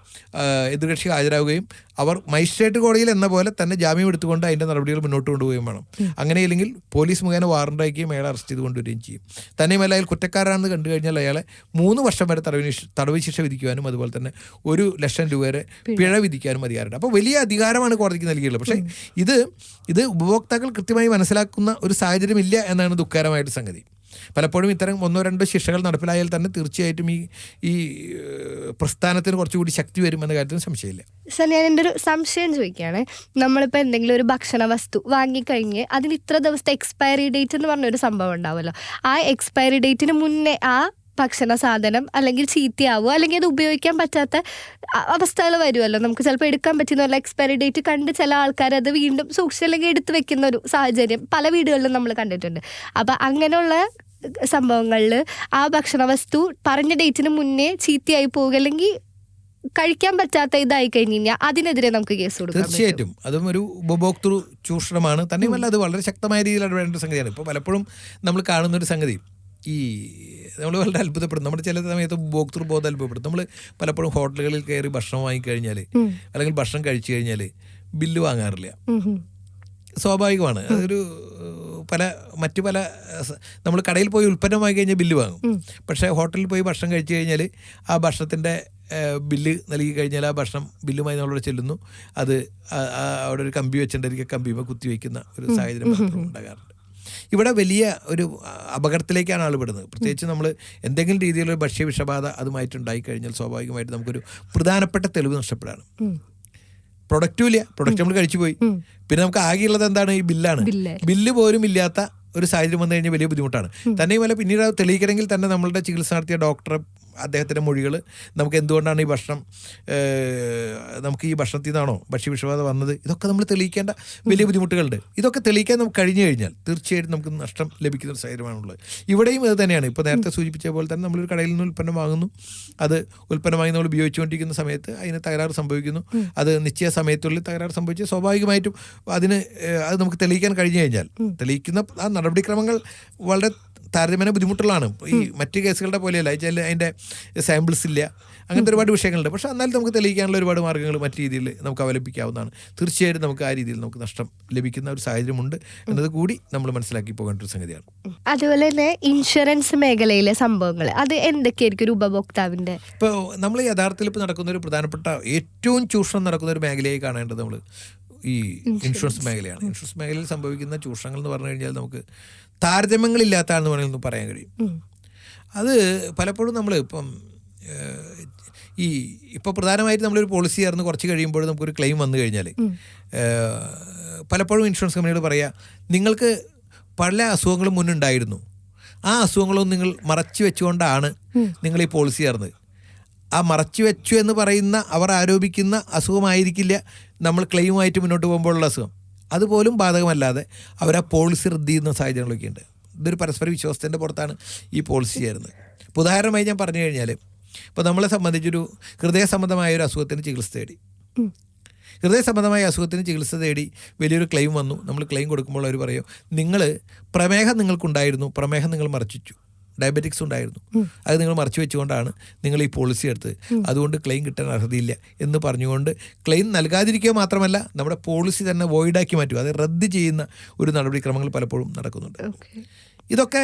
Speaker 2: എതിർകക്ഷി ഹാജരാകുകയും അവർ മജിസ്ട്രേറ്റ് കോടതിയിൽ എന്ന പോലെ തന്നെ ജാമ്യം എടുത്തുകൊണ്ട് അതിന്റെ നടപടികൾ മുന്നോട്ട് കൊണ്ടുപോവുകയും വേണം. അങ്ങനെയില്ലെങ്കിൽ പോലീസ് മുഖേന വാറണ്ട് അയക്കുകയും അയാളെ അറസ്റ്റ് ചെയ്ത് കൊണ്ടുവരികയും ചെയ്യും. തന്നെയുമല്ല അയാൾ കുറ്റക്കാരാണെന്ന് കണ്ടു കഴിഞ്ഞാൽ അയാളെ മൂന്ന് വർഷം വരെ തടവിന് തടവ് ശിക്ഷ വിധിക്കുവാനും അതുപോലെ തന്നെ ഒരു ലക്ഷം രൂപ വരെ പിഴ. വിധിക്കാനും അധികാരമുണ്ട്. അപ്പോൾ വലിയ അധികാരമാണ് കോടതിക്ക് നൽകിയുള്ളത് പക്ഷേ ഇത് ഇത് ഉപഭോക്താക്കൾ കൃത്യമായി മനസ്സിലാക്കുന്ന ഒരു സാഹചര്യമില്ല എന്നാണ് ദുഃഖകരമായിട്ട് സംഗതി. പലപ്പോഴും ഇത്തരം ഒന്നോ രണ്ടോ ശിക്ഷകൾ നടപ്പിലായാൽ തന്നെ തീർച്ചയായിട്ടും ഈ ഈ പ്രസ്ഥാനത്തിന് കുറച്ചുകൂടി ശക്തി വരുമെന്ന കാര്യത്തിൽ സംശയമില്ല.
Speaker 1: സർ ഞാൻ എന്റെ ഒരു സംശയം ചോദിക്കുകയാണ്. നമ്മളിപ്പോൾ എന്തെങ്കിലും ഒരു ഭക്ഷണ വസ്തു വാങ്ങിക്കഴിഞ്ഞ് അതിന് ഇത്ര ദിവസത്തെ എക്സ്പയറി ഡേറ്റ് എന്ന് പറഞ്ഞൊരു സംഭവം ഉണ്ടാവുമല്ലോ. ആ എക്സ്പയറി ഡേറ്റിന് മുന്നേ ആ ഭക്ഷണ സാധനം അല്ലെങ്കിൽ ചീത്തയാവുക അല്ലെങ്കിൽ അത് ഉപയോഗിക്കാൻ പറ്റാത്ത അവസ്ഥകൾ വരുമല്ലോ. നമുക്ക് ചിലപ്പോൾ എടുക്കാൻ പറ്റുന്ന പോലെ എക്സ്പയറി ഡേറ്റ് കണ്ട് ചില ആൾക്കാർ അത് വീണ്ടും സൂക്ഷിച്ച് അല്ലെങ്കിൽ എടുത്തു വെക്കുന്ന ഒരു സാഹചര്യം പല വീടുകളിലും നമ്മൾ കണ്ടിട്ടുണ്ട്. അപ്പം അങ്ങനെയുള്ള സംഭവങ്ങളിൽ ആ ഭക്ഷണ വസ്തു പറഞ്ഞ ഡേറ്റിന് മുന്നേ ചീത്തയായി പോവുക അല്ലെങ്കിൽ കഴിക്കാൻ പറ്റാത്ത ഇതായി കഴിഞ്ഞു കഴിഞ്ഞാൽ അതിനെതിരെ നമുക്ക് കേസ് കൊടുക്കാം
Speaker 2: തീർച്ചയായിട്ടും. അതും ഒരു ഉപഭോക്തൃ ചൂഷണമാണ്. തന്നെയുമല്ല അത് വളരെ ശക്തമായ രീതിയിൽ ഇടപെടേണ്ട ഒരു സംഗതിയാണ്. ഇപ്പോൾ പലപ്പോഴും നമ്മൾ കാണുന്ന ഒരു സംഗതി. ഈ നമ്മൾ വളരെ അത്ഭുതപ്പെടും. നമ്മുടെ ചില സമയത്ത് ഉപഭോക്തൃ ബോധം അത്ഭുതപ്പെടും. നമ്മൾ പലപ്പോഴും ഹോട്ടലുകളിൽ കയറി ഭക്ഷണം വാങ്ങിക്കഴിഞ്ഞാൽ അല്ലെങ്കിൽ ഭക്ഷണം കഴിച്ചു കഴിഞ്ഞാൽ ബില്ല് വാങ്ങാറില്ല. സ്വാഭാവികമാണ്. അതൊരു പല മറ്റു പല നമ്മൾ കടയിൽ പോയി ഉൽപ്പന്നം വാങ്ങി കഴിഞ്ഞാൽ ബില്ല് വാങ്ങും. പക്ഷേ ഹോട്ടലിൽ പോയി ഭക്ഷണം കഴിച്ചു കഴിഞ്ഞാൽ ആ ഭക്ഷണത്തിന്റെ ബില്ല് നൽകി കഴിഞ്ഞാൽ ആ ഭക്ഷണം ബില്ലുമായി നമ്മളവിടെ ചെല്ലുന്നു. അത് അവിടെ ഒരു കമ്പി വെച്ചിട്ടുണ്ടെങ്കിൽ കമ്പിയുമ്പോൾ കുത്തി വയ്ക്കുന്ന ഒരു സാഹചര്യം ഉണ്ടാകാറുണ്ട്. ഇവിടെ വലിയ ഒരു അപകടത്തിലേക്കാണ് ആൾ പെടുന്നത്. പ്രത്യേകിച്ച് നമ്മൾ എന്തെങ്കിലും രീതിയിലുള്ള ഭക്ഷ്യ വിഷബാധ അതുമായിട്ടുണ്ടായി കഴിഞ്ഞാൽ സ്വാഭാവികമായിട്ട് നമുക്കൊരു പ്രധാനപ്പെട്ട തെളിവ് നഷ്ടപ്പെടാണ് പ്രൊഡക്റ്റും ഇല്ല. പ്രൊഡക്റ്റ് നമ്മൾ കഴിച്ചു പോയി. പിന്നെ നമുക്ക് ആകെയുള്ളത് എന്താണ്? ഈ ബില്ലാണ്.
Speaker 1: ബില്ല്.
Speaker 2: പോലും ഇല്ലാത്ത ഒരു സാഹചര്യം വന്നു കഴിഞ്ഞാൽ വലിയ ബുദ്ധിമുട്ടാണ്. തന്നെയുമല്ല പിന്നീട് അത് തെളിയിക്കണമെങ്കിൽ തന്നെ നമ്മളുടെ ചികിത്സ നടത്തിയ ഡോക്ടറെ അദ്ദേഹത്തിന്റെ മൊഴികൾ നമുക്ക് എന്തുകൊണ്ടാണ് ഈ ഭക്ഷണം നമുക്ക് ഈ ഭക്ഷണത്തിൽ നിന്നാണോ ഭക്ഷ്യവിഷബാധ വന്നത്? ഇതൊക്കെ നമ്മൾ തെളിയിക്കേണ്ട വലിയ ബുദ്ധിമുട്ടുകളുണ്ട്. ഇതൊക്കെ തെളിയിക്കാൻ നമുക്ക് കഴിഞ്ഞു കഴിഞ്ഞാൽ തീർച്ചയായിട്ടും നമുക്ക് നഷ്ടം ലഭിക്കുന്ന ഒരു സാഹചര്യമാണുള്ളത് ഇവിടെയും ഇത് തന്നെയാണ്. ഇപ്പോൾ നേരത്തെ സൂചിപ്പിച്ച പോലെ തന്നെ നമ്മളൊരു കടയിൽ നിന്ന് ഉൽപ്പന്നം വാങ്ങുന്നു. അത് ഉൽപ്പന്നമായി നമ്മൾ ഉപയോഗിച്ചുകൊണ്ടിരിക്കുന്ന സമയത്ത് അതിന് തകരാറ് സംഭവിക്കുന്നു. അത് നിശ്ചയ സമയത്തുള്ളിൽ തകരാറ് സംഭവിച്ച് സ്വാഭാവികമായിട്ടും അതിന് അത് നമുക്ക് തെളിയിക്കാൻ കഴിഞ്ഞു കഴിഞ്ഞാൽ തെളിയിക്കുന്ന ആ നടപടിക്രമങ്ങൾ വളരെ താരതമ്യേന ബുദ്ധിമുട്ടുള്ളതാണ്. ഈ മറ്റ് കേസുകളുടെ പോലെയല്ല. വെച്ചാൽ അതിന്റെ സാമ്പിൾസ് ഇല്ല. അങ്ങനത്തെ ഒരുപാട് വിഷയങ്ങളുണ്ട്. പക്ഷേ എന്നാലും നമുക്ക് തെളിയിക്കാനുള്ള ഒരുപാട് മാർഗങ്ങൾ മറ്റു രീതിയിൽ നമുക്ക് അവലംബിക്കാവുന്നതാണ്. തീർച്ചയായിട്ടും നമുക്ക് ആ രീതിയിൽ നമുക്ക് നഷ്ടം ലഭിക്കുന്ന ഒരു സാഹചര്യമുണ്ട് എന്നത് കൂടി നമ്മൾ മനസ്സിലാക്കി പോകേണ്ട ഒരു സംഗതിയാണ്.
Speaker 1: അതുപോലെ തന്നെ ഇൻഷുറൻസ് മേഖലയിലെ സംഭവങ്ങൾ അത് എന്തൊക്കെയായിരിക്കും ഒരു ഉപഭോക്താവിന്റെ
Speaker 2: ഇപ്പോൾ നമ്മൾ യഥാർത്ഥത്തിൽ ഇപ്പോൾ നടക്കുന്ന ഒരു പ്രധാനപ്പെട്ട ഏറ്റവും ചൂഷണം നടക്കുന്ന ഒരു മേഖലയായി കാണേണ്ടത് നമ്മൾ ഈ ഇൻഷുറൻസ് മേഖലയാണ്. ഇൻഷുറൻസ് മേഖലയിൽ സംഭവിക്കുന്ന ചൂഷണങ്ങൾ എന്ന് പറഞ്ഞു കഴിഞ്ഞാൽ നമുക്ക് താരതമ്യങ്ങളില്ലാത്തതാണെന്ന് വേണമെങ്കിൽ പറയാൻ കഴിയും. അത് പലപ്പോഴും നമ്മൾ ഇപ്പം ഈ ഇപ്പോൾ പ്രധാനമായിട്ട് നമ്മളൊരു പോളിസി ആയിരുന്നു കുറച്ച് കഴിയുമ്പോൾ നമുക്കൊരു ക്ലെയിം വന്നു കഴിഞ്ഞാൽ പലപ്പോഴും ഇൻഷുറൻസ് കമ്പനികൾ പറയാ നിങ്ങൾക്ക് പല അസുഖങ്ങളും മുന്നുണ്ടായിരുന്നു. ആ അസുഖങ്ങളൊന്നും നിങ്ങൾ മറച്ചു വെച്ചുകൊണ്ടാണ് നിങ്ങൾ ഈ പോളിസി ചേർന്നത് ആ മറച്ചു വെച്ചു എന്ന് പറയുന്ന അവർ ആരോപിക്കുന്ന അസുഖമായിരിക്കില്ല നമ്മൾ ക്ലെയിമായിട്ട് മുന്നോട്ട് പോകുമ്പോഴുള്ള അസുഖം. അതുപോലും ബാധകമല്ലാതെ അവർ ആ പോളിസി റദ്ദ് ചെയ്യുന്ന സാഹചര്യങ്ങളൊക്കെ ഉണ്ട്. ഇതൊരു പരസ്പര വിശ്വാസത്തിന്റെ പുറത്താണ് ഈ പോളിസി ചേരുന്നത് ഇപ്പോൾ ഉദാഹരണമായി ഞാൻ പറഞ്ഞു കഴിഞ്ഞാൽ ഇപ്പോൾ നമ്മളെ സംബന്ധിച്ചൊരു ഹൃദയ സംബന്ധമായ ഒരു അസുഖത്തിന് ചികിത്സ തേടി. ഹൃദയ സംബന്ധമായ അസുഖത്തിന് ചികിത്സ തേടി വലിയൊരു ക്ലെയിം വന്നു. നമ്മൾ ക്ലെയിം കൊടുക്കുമ്പോൾ അവർ പറയും നിങ്ങൾ പ്രമേഹം നിങ്ങൾക്കുണ്ടായിരുന്നു. പ്രമേഹം നിങ്ങൾ മറച്ചു ഡയബറ്റിക്സ് ഉണ്ടായിരുന്നു. അത് നിങ്ങൾ മറച്ചു വെച്ചുകൊണ്ടാണ് നിങ്ങൾ ഈ പോളിസി എടുത്തത്. അതുകൊണ്ട് ക്ലെയിം കിട്ടാൻ അർഹതയില്ല എന്ന് പറഞ്ഞുകൊണ്ട് ക്ലെയിം നൽകാതിരിക്കുക മാത്രമല്ല നമ്മുടെ പോളിസി തന്നെ വോയിഡാക്കി മാറ്റുക. അത് റദ്ദ് ചെയ്യുന്ന ഒരു നടപടിക്രമങ്ങൾ പലപ്പോഴും നടക്കുന്നുണ്ട്. ഇതൊക്കെ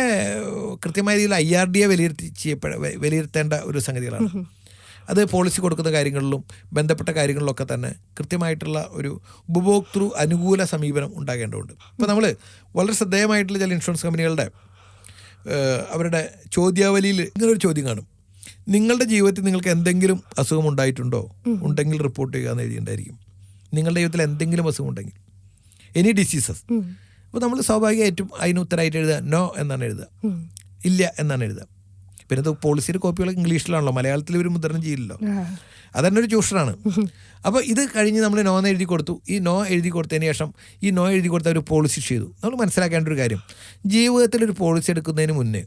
Speaker 2: കൃത്യമായ രീതിയിൽ ഐ ആർ ഡി എ വിലയിരുത്തി ചെയ്യപ്പെട വിലയിരുത്തേണ്ട ഒരു സംഗതികളാണ്. അത് പോളിസി കൊടുക്കുന്ന കാര്യങ്ങളിലും ബന്ധപ്പെട്ട കാര്യങ്ങളിലൊക്കെ തന്നെ കൃത്യമായിട്ടുള്ള ഒരു ഉപഭോക്തൃ അനുകൂല സമീപനം ഉണ്ടാകേണ്ടതുണ്ട്. ഇപ്പോൾ നമ്മൾ വളരെ ശ്രദ്ധേയമായിട്ടുള്ള ചില ഇൻഷുറൻസ് കമ്പനികളുടെ അവരുടെ ചോദ്യാവലിയിൽ ഇങ്ങനൊരു ചോദ്യം കാണും. നിങ്ങളുടെ ജീവിതത്തിൽ നിങ്ങൾക്ക് എന്തെങ്കിലും അസുഖം ഉണ്ടായിട്ടുണ്ടോ? ഉണ്ടെങ്കിൽ റിപ്പോർട്ട് ചെയ്യുക എന്ന് എഴുതിയിട്ടുണ്ടായിരിക്കും. നിങ്ങളുടെ ജീവിതത്തിൽ എന്തെങ്കിലും അസുഖം ഉണ്ടെങ്കിൽ. എനി ഡിസീസസ് അപ്പോൾ നമ്മൾ സ്വാഭാവികമായിട്ടും അതിന് ഉത്തരമായിട്ട് എഴുതുക നോ എന്നാണ് എഴുതുക. ഇല്ല എന്നാണ് എഴുതുക. പിന്നെ ഇത് പോളിസിയുടെ കോപ്പികൾ ഇംഗ്ലീഷിലാണല്ലോ മലയാളത്തിൽ ഇവർ മുദ്രണം ചെയ്യില്ലല്ലോ അതന്നെ ഒരു ചൂഷണമാണ് അപ്പോൾ ഇത് കഴിഞ്ഞ് നമ്മൾ നോ എഴുതി കൊടുത്തു. ഈ നോ എഴുതി കൊടുത്തതിന് ശേഷം ഈ നോ എഴുതി കൊടുത്ത ഒരു പോളിസി ചെയ്തു. നമ്മൾ മനസ്സിലാക്കേണ്ട ഒരു കാര്യം. ജീവിതത്തിൽ ഒരു പോളിസി എടുക്കുന്നതിന് മുന്നേ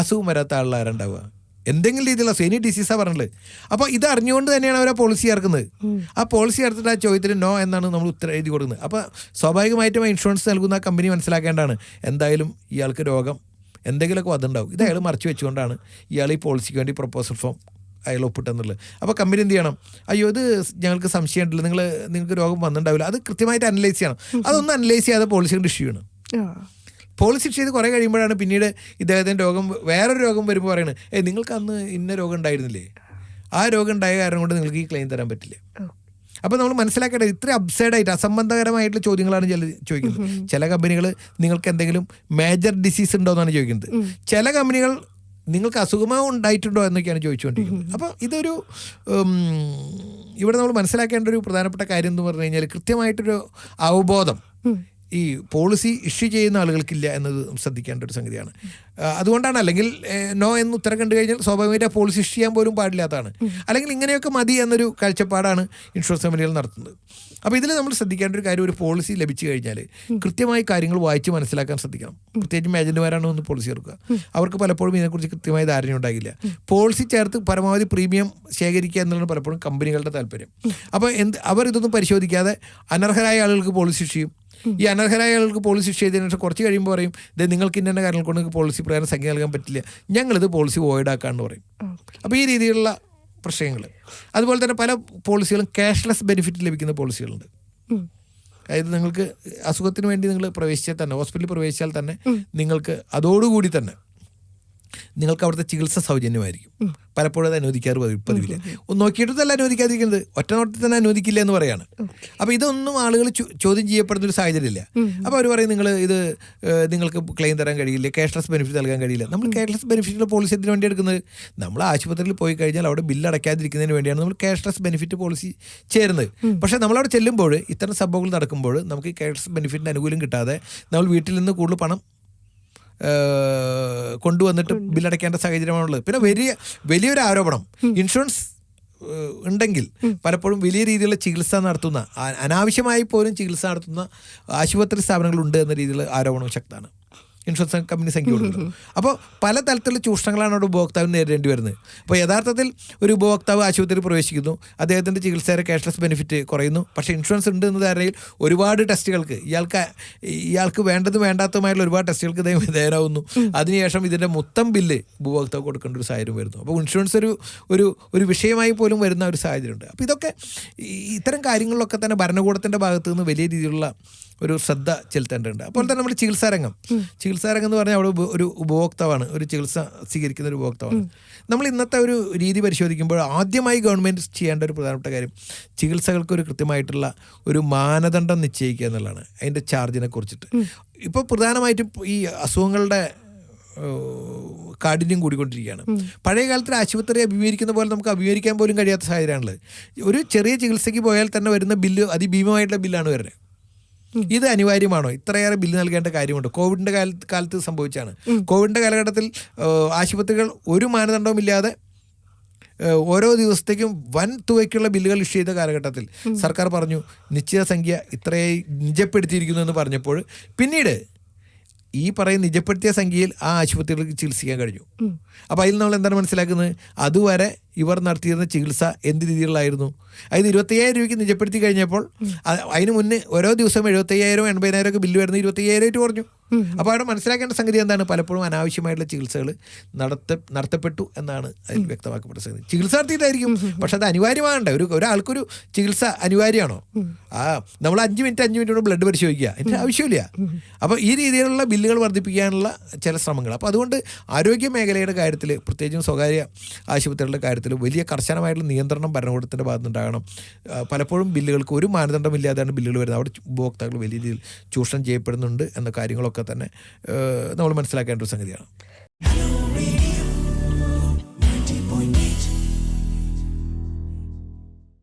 Speaker 2: അസുഖം വരാത്ത ആളുകളാരുണ്ടാവുക. എന്തെങ്കിലും രീതിയിലുള്ള സെനി ഡിസീസാണ് പറഞ്ഞത് അപ്പോൾ ഇത് അറിഞ്ഞുകൊണ്ട് തന്നെയാണ് അവർ ആ പോളിസി ഇറക്കുന്നത് ആ പോളിസി എടുത്തിട്ട് ആ ചോദ്യത്തിന് നോ എന്നാണ് നമ്മൾ ഉത്തരം എഴുതി കൊടുക്കുന്നത്. അപ്പോൾ സ്വാഭാവികമായിട്ടും ഇൻഷുറൻസ് നൽകുന്ന ആ കമ്പനി മനസ്സിലാക്കേണ്ടതാണ്. എന്തായാലും ഇയാൾക്ക് രോഗം എന്തെങ്കിലുമൊക്കെ വന്നിട്ടുണ്ടാവും. ഇത് അയാൾ മറച്ചു വെച്ചുകൊണ്ടാണ് ഇയാൾ ഈ പോളിസിക്ക് വേണ്ടി പ്രപ്പോസൽ ഫോം അയാൾ ഒപ്പിട്ടെന്നുള്ളത്. അപ്പോൾ കമ്പനി എന്ത് ചെയ്യണം? അയ്യോ ഇത് ഞങ്ങൾക്ക് സംശയമുണ്ടല്ലോ നിങ്ങൾ നിങ്ങൾക്ക് രോഗം വന്നിട്ടുണ്ടാവില്ല. അത് കൃത്യമായിട്ട് അനലൈസ് ചെയ്യണം. അതൊന്നും അനലൈസ് ചെയ്യാതെ പോളിസി കൊണ്ട് ഇഷ്യൂ ആണ് പോളിസി ചെയ്ത് കുറേ കഴിയുമ്പോഴാണ് പിന്നീട് ഇദ്ദേഹത്തിന് രോഗം വേറൊരു രോഗം വരുമ്പോൾ പറയുന്നത് ഏ നിങ്ങൾക്ക് അന്ന് ഇന്ന രോഗം ഉണ്ടായിരുന്നില്ലേ? ആ രോഗം ഉണ്ടായ കാരണം കൊണ്ട് നിങ്ങൾക്ക് ഈ ക്ലെയിം തരാൻ പറ്റില്ല. അപ്പോൾ നമ്മൾ മനസ്സിലാക്കേണ്ടത് ഇത്ര അബ്സൈഡായിട്ട് അസംബന്ധകരമായിട്ടുള്ള ചോദ്യങ്ങളാണ് ചില ചോദിക്കുന്നത്. ചില കമ്പനികൾ നിങ്ങൾക്ക് എന്തെങ്കിലും മേജർ ഡിസീസ് ഉണ്ടോ എന്നാണ് ചോദിക്കുന്നത്. ചില കമ്പനികൾ നിങ്ങൾക്ക് അസുഖമോ ഉണ്ടായിട്ടുണ്ടോ എന്നൊക്കെയാണ് ചോദിച്ചുകൊണ്ടിരിക്കുന്നത്. അപ്പോൾ ഇതൊരു ഇവിടെ നമ്മൾ മനസ്സിലാക്കേണ്ട ഒരു പ്രധാനപ്പെട്ട കാര്യം എന്ന് പറഞ്ഞു കഴിഞ്ഞാൽ കൃത്യമായിട്ടൊരു അവബോധം. ഈ പോളിസി ഇഷ്യൂ ചെയ്യുന്ന ആളുകൾക്കില്ല എന്നത് ശ്രദ്ധിക്കേണ്ട ഒരു സംഗതിയാണ്. അതുകൊണ്ടാണ് അല്ലെങ്കിൽ നോ എന്ന് ഉത്തരം കണ്ടു കഴിഞ്ഞാൽ സ്വാഭാവികമായിട്ട് പോളിസി ഇഷ്യൂ ചെയ്യാൻ പോലും പാടില്ലാത്തതാണ്. അല്ലെങ്കിൽ ഇങ്ങനെയൊക്കെ മതി എന്നൊരു കാഴ്ചപ്പാടാണ് ഇൻഷുറൻസ് കമ്പനികൾ നടത്തുന്നത്. അപ്പോൾ ഇതിൽ നമ്മൾ ശ്രദ്ധിക്കേണ്ട ഒരു കാര്യം ഒരു പോളിസി ലഭിച്ചു കഴിഞ്ഞാൽ കൃത്യമായി കാര്യങ്ങൾ വായിച്ച് മനസ്സിലാക്കാൻ ശ്രദ്ധിക്കണം. പ്രത്യേകിച്ചും ഏജന്റുമാരാണ് ഒന്ന് പോളിസി എടുക്കുക അവർക്ക് പലപ്പോഴും ഇതിനെക്കുറിച്ച് കൃത്യമായ ധാരണ ഉണ്ടാകില്ല. പോളിസി ചേർത്ത് പരമാവധി പ്രീമിയം ശേഖരിക്കുക എന്നുള്ളതാണ് പലപ്പോഴും കമ്പനികളുടെ താല്പര്യം. അപ്പോൾ എന്ത് അവർ ഇതൊന്നും പരിശോധിക്കാതെ അനർഹരായ ആളുകൾക്ക് പോളിസി ഇഷ്യൂ ചെയ്യും. ഈ അനർഹരായ ആൾക്ക് പോളിസി ഇഷ്യൂ ചെയ്തതിനു ശേഷം കുറച്ച് കഴിയുമ്പോൾ പറയും ഇത് നിങ്ങൾക്ക് ഇന്ന കാര്യങ്ങൾ കൊണ്ട് പോളിസി പ്രകാരം സംഖ്യ നൽകാൻ പറ്റില്ല. ഞങ്ങളിത് പോളിസി വോയിഡ് ആക്കാന്ന് പറയും. അപ്പോൾ ഈ രീതിയിലുള്ള പ്രശ്നങ്ങൾ അതുപോലെ തന്നെ പല പോളിസികളും ക്യാഷ്ലെസ് ബെനിഫിറ്റ് ലഭിക്കുന്ന പോളിസികളുണ്ട് അതായത് നിങ്ങൾക്ക് അസുഖത്തിന് വേണ്ടി നിങ്ങൾ പ്രവേശിച്ചാൽ തന്നെ ഹോസ്പിറ്റലിൽ പ്രവേശിച്ചാൽ തന്നെ നിങ്ങൾക്ക് അതോടുകൂടി തന്നെ നിങ്ങൾക്ക് അവിടുത്തെ ചികിത്സ സൗജന്യമായിരിക്കും. പലപ്പോഴും അത് അനുവദിക്കാറ് പതിവ് പതിവില്ല. ഒന്ന് നോക്കിയിട്ടല്ല അനുവദിക്കാതിരിക്കുന്നത്. ഒറ്റ നോട്ടത്തിൽ തന്നെ അനുവദിക്കില്ല എന്ന് പറയാണ്. അപ്പോൾ ഇതൊന്നും ആളുകൾ ചോദ്യം ചെയ്യപ്പെടുന്ന ഒരു സാഹചര്യം ഇല്ല അപ്പോൾ അവർ പറയും നിങ്ങൾ ഇത് നിങ്ങൾക്ക് ക്ലെയിം തരാൻ കഴിയില്ല ക്യാഷ്ലെസ് ബെനിഫിറ്റ് നൽകാൻ കഴിയില്ല. നമ്മൾ ക്യാഷ്ലെസ് ബെനിഫിറ്റ് പോളിസി എന്തിനു വേണ്ടി എടുക്കുന്നത്? നമ്മൾ ആശുപത്രിയിൽ പോയി കഴിഞ്ഞാൽ അവിടെ ബില്ല് അടയ്ക്കാതിരിക്കുന്നതിന് വേണ്ടിയാണ് നമ്മൾ ക്യാഷ്ലെസ് ബെനിഫിറ്റ് പോളിസി ചേരുന്നത്. പക്ഷേ നമ്മളവിടെ ചെല്ലുമ്പോൾ ഇത്തരം സംഭവങ്ങൾ നടക്കുമ്പോൾ നമുക്ക് കാഷ്ലെസ് ക്യാഷ്ലെസ് ബെനിഫിറ്റിന്റെ അനുകൂലം കിട്ടാതെ നമ്മൾ വീട്ടിൽ നിന്ന് കൂടുതൽ പണം കൊണ്ടുവന്നിട്ട് ബില്ലടയ്ക്കേണ്ട സാഹചര്യമാണുള്ളത്. പിന്നെ വലിയ വലിയൊരു ആരോപണം. ഇൻഷുറൻസ് ഉണ്ടെങ്കിൽ പലപ്പോഴും വലിയ രീതിയിലുള്ള ചികിത്സ നടത്തുന്ന അനാവശ്യമായി പോലും ചികിത്സ നടത്തുന്ന ആശുപത്രി സ്ഥാപനങ്ങളുണ്ട് എന്ന രീതിയിലുള്ള ആരോപണം ശക്തമാണ്. ഇൻഷുറൻസ് കമ്പനി സംഖ്യ കൊടുക്കുന്നത് അപ്പോൾ പല തരത്തിലുള്ള ചൂഷണങ്ങളാണ് അവിടെ ഉപഭോക്താവിന് നേരിടേണ്ടി വരുന്നത്. അപ്പോൾ യഥാർത്ഥത്തിൽ ഒരു ഉപഭോക്താവ് ആശുപത്രിയിൽ പ്രവേശിക്കുന്നു അദ്ദേഹത്തിന്റെ ചികിത്സയുടെ ക്യാഷ്ലെസ് ബെനിഫിറ്റ് കുറയുന്നു. പക്ഷേ ഇൻഷുറൻസ് ഉണ്ട് എന്ന ധാരണയിൽ ഒരുപാട് ടെസ്റ്റുകൾക്ക് ഇയാൾക്ക് ഇയാൾക്ക് വേണ്ടതും വേണ്ടാത്തതുമായുള്ള ഒരുപാട് ടെസ്റ്റുകൾക്ക് ഇദ്ദേഹം വിധേയനാവുന്നു അതിനുശേഷം ഇതിന്റെ മൊത്തം ബില്ല് ഉപഭോക്താവ് കൊടുക്കേണ്ട ഒരു സാഹചര്യം വരുന്നു. അപ്പോൾ ഇൻഷുറൻസ് ഒരു ഒരു ഒരു വിഷയമായി പോലും വരുന്ന ഒരു സാഹചര്യമുണ്ട്. അപ്പോൾ ഇതൊക്കെ ഇത്തരം കാര്യങ്ങളിലൊക്കെ തന്നെ ഭരണകൂടത്തിന്റെ ഭാഗത്തു നിന്ന് വലിയ രീതിയിലുള്ള ഒരു ശ്രദ്ധ ചെലുത്തേണ്ടതുണ്ട്. അപ്പോൾ തന്നെ നമ്മുടെ ചികിത്സാരംഗം ചികിത്സാരംഗം എന്ന് പറഞ്ഞാൽ അവിടെ ഒരു ഉപഭോക്താവാണ്. ഒരു ചികിത്സ സ്വീകരിക്കുന്ന ഒരു ഉപഭോക്താവാണ്. നമ്മൾ ഇന്നത്തെ ഒരു രീതി പരിശോധിക്കുമ്പോൾ ആദ്യമായി ഗവൺമെന്റ് ചെയ്യേണ്ട ഒരു പ്രധാനപ്പെട്ട കാര്യം ചികിത്സകൾക്ക് ഒരു കൃത്യമായിട്ടുള്ള ഒരു മാനദണ്ഡം നിശ്ചയിക്കുക എന്നുള്ളതാണ്. അതിന്റെ ചാർജിനെ കുറിച്ചിട്ട്. ഇപ്പോൾ പ്രധാനമായിട്ടും ഈ അസുഖങ്ങളുടെ കാഠിന്യം കൂടിക്കൊണ്ടിരിക്കുകയാണ്. പഴയ കാലത്തിൽ ആശുപത്രി അഭിമുഖീകരിക്കുന്ന പോലെ നമുക്ക് അഭിമുഖീകരിക്കാൻ പോലും കഴിയാത്ത സാഹചര്യമാണുള്ളത്. ഒരു ചെറിയ ചികിത്സയ്ക്ക് പോയാൽ തന്നെ വരുന്ന ബില്ല് അതിഭീമമായിട്ടുള്ള ബില്ലാണ് വരുന്നത്. ഇത് അനിവാര്യമാണോ? ഇത്രയേറെ ബില്ല് നൽകേണ്ട കാര്യമുണ്ട്? കോവിഡിന്റെ കാലത്ത് സംഭവിച്ചാണ്. കോവിഡിന്റെ കാലഘട്ടത്തിൽ ആശുപത്രികൾ ഒരു മാനദണ്ഡവും ഇല്ലാതെ ഓരോ ദിവസത്തേക്കും വൻ തുകയ്ക്കുള്ള ബില്ലുകൾ ഇഷ്യൂ ചെയ്ത കാലഘട്ടത്തിൽ സർക്കാർ പറഞ്ഞു നിശ്ചിത സംഖ്യ ഇത്രയായി നിജപ്പെടുത്തിയിരിക്കുന്നു എന്ന് പറഞ്ഞപ്പോൾ പിന്നീട് ഈ പറയുന്ന നിജപ്പെടുത്തിയ സംഖ്യയിൽ ആ ആശുപത്രികൾക്ക് ചികിത്സിക്കാൻ കഴിഞ്ഞു. അപ്പോൾ അതിൽ നമ്മൾ എന്താണ് മനസ്സിലാക്കുന്നത്? അതുവരെ ഇവർ നടത്തിയിരുന്ന ചികിത്സ എന്ത് രീതിയിലുള്ളായിരുന്നു അതായത് ഇരുപത്തയ്യായിരം രൂപയ്ക്ക് നിജപ്പെടുത്തി കഴിഞ്ഞപ്പോൾ അതിന് മുന്നേ ഓരോ ദിവസം എഴുപത്തയ്യായിരം എൺപതിനായിരം ഒക്കെ ബില്ല് വരുന്നത് ഇരുപത്തയ്യായിരം ആയിട്ട് കുറഞ്ഞു. അപ്പോൾ അവിടെ മനസ്സിലാക്കേണ്ട സംഗതി എന്താണ്? പലപ്പോഴും അനാവശ്യമായിട്ടുള്ള ചികിത്സകൾ നടത്ത നടത്തപ്പെട്ടു എന്നാണ് അതിൽ വ്യക്തമാക്കപ്പെട്ട സംഗതി. ചികിത്സ നടത്തിയിട്ടായിരിക്കും. പക്ഷെ അത് അനിവാര്യമാകണ്ടേ. ഒരു ഒരാൾക്കൊരു ചികിത്സ അനിവാര്യമാണോ? ആ നമ്മൾ അഞ്ച് മിനിറ്റ് അഞ്ച് മിനിറ്റ് കൊണ്ട് ബ്ലഡ് പരിശോധിക്കുക. എന്റെ ആവശ്യമില്ല. അപ്പോൾ ഈ രീതിയിലുള്ള ബില്ലുകൾ വർദ്ധിപ്പിക്കാനുള്ള ചില ശ്രമങ്ങൾ. അപ്പോൾ അതുകൊണ്ട് ആരോഗ്യ മേഖലയുടെ കാര്യത്തിൽ പ്രത്യേകിച്ചും സ്വകാര്യ ആശുപത്രികളുടെ കാര്യത്തിൽ വലിയ കർശനമായിട്ടുള്ള നിയന്ത്രണം ഭരണകൂടത്തിന്റെ ഭാഗത്തുനിന്നുണ്ടാകണം. പലപ്പോഴും ബില്ലുകൾക്ക് ഒരു മാനദണ്ഡമില്ലാതെയാണ് ബില്ലുകൾ വരുന്നത്. അവിടെ ഉപഭോക്താക്കൾ വലിയ രീതിയിൽ ചൂഷണം ചെയ്യപ്പെടുന്നുണ്ട് എന്ന കാര്യങ്ങളൊക്കെ തന്നെ നമ്മൾ മനസ്സിലാക്കേണ്ട ഒരു സംഗതിയാണ്.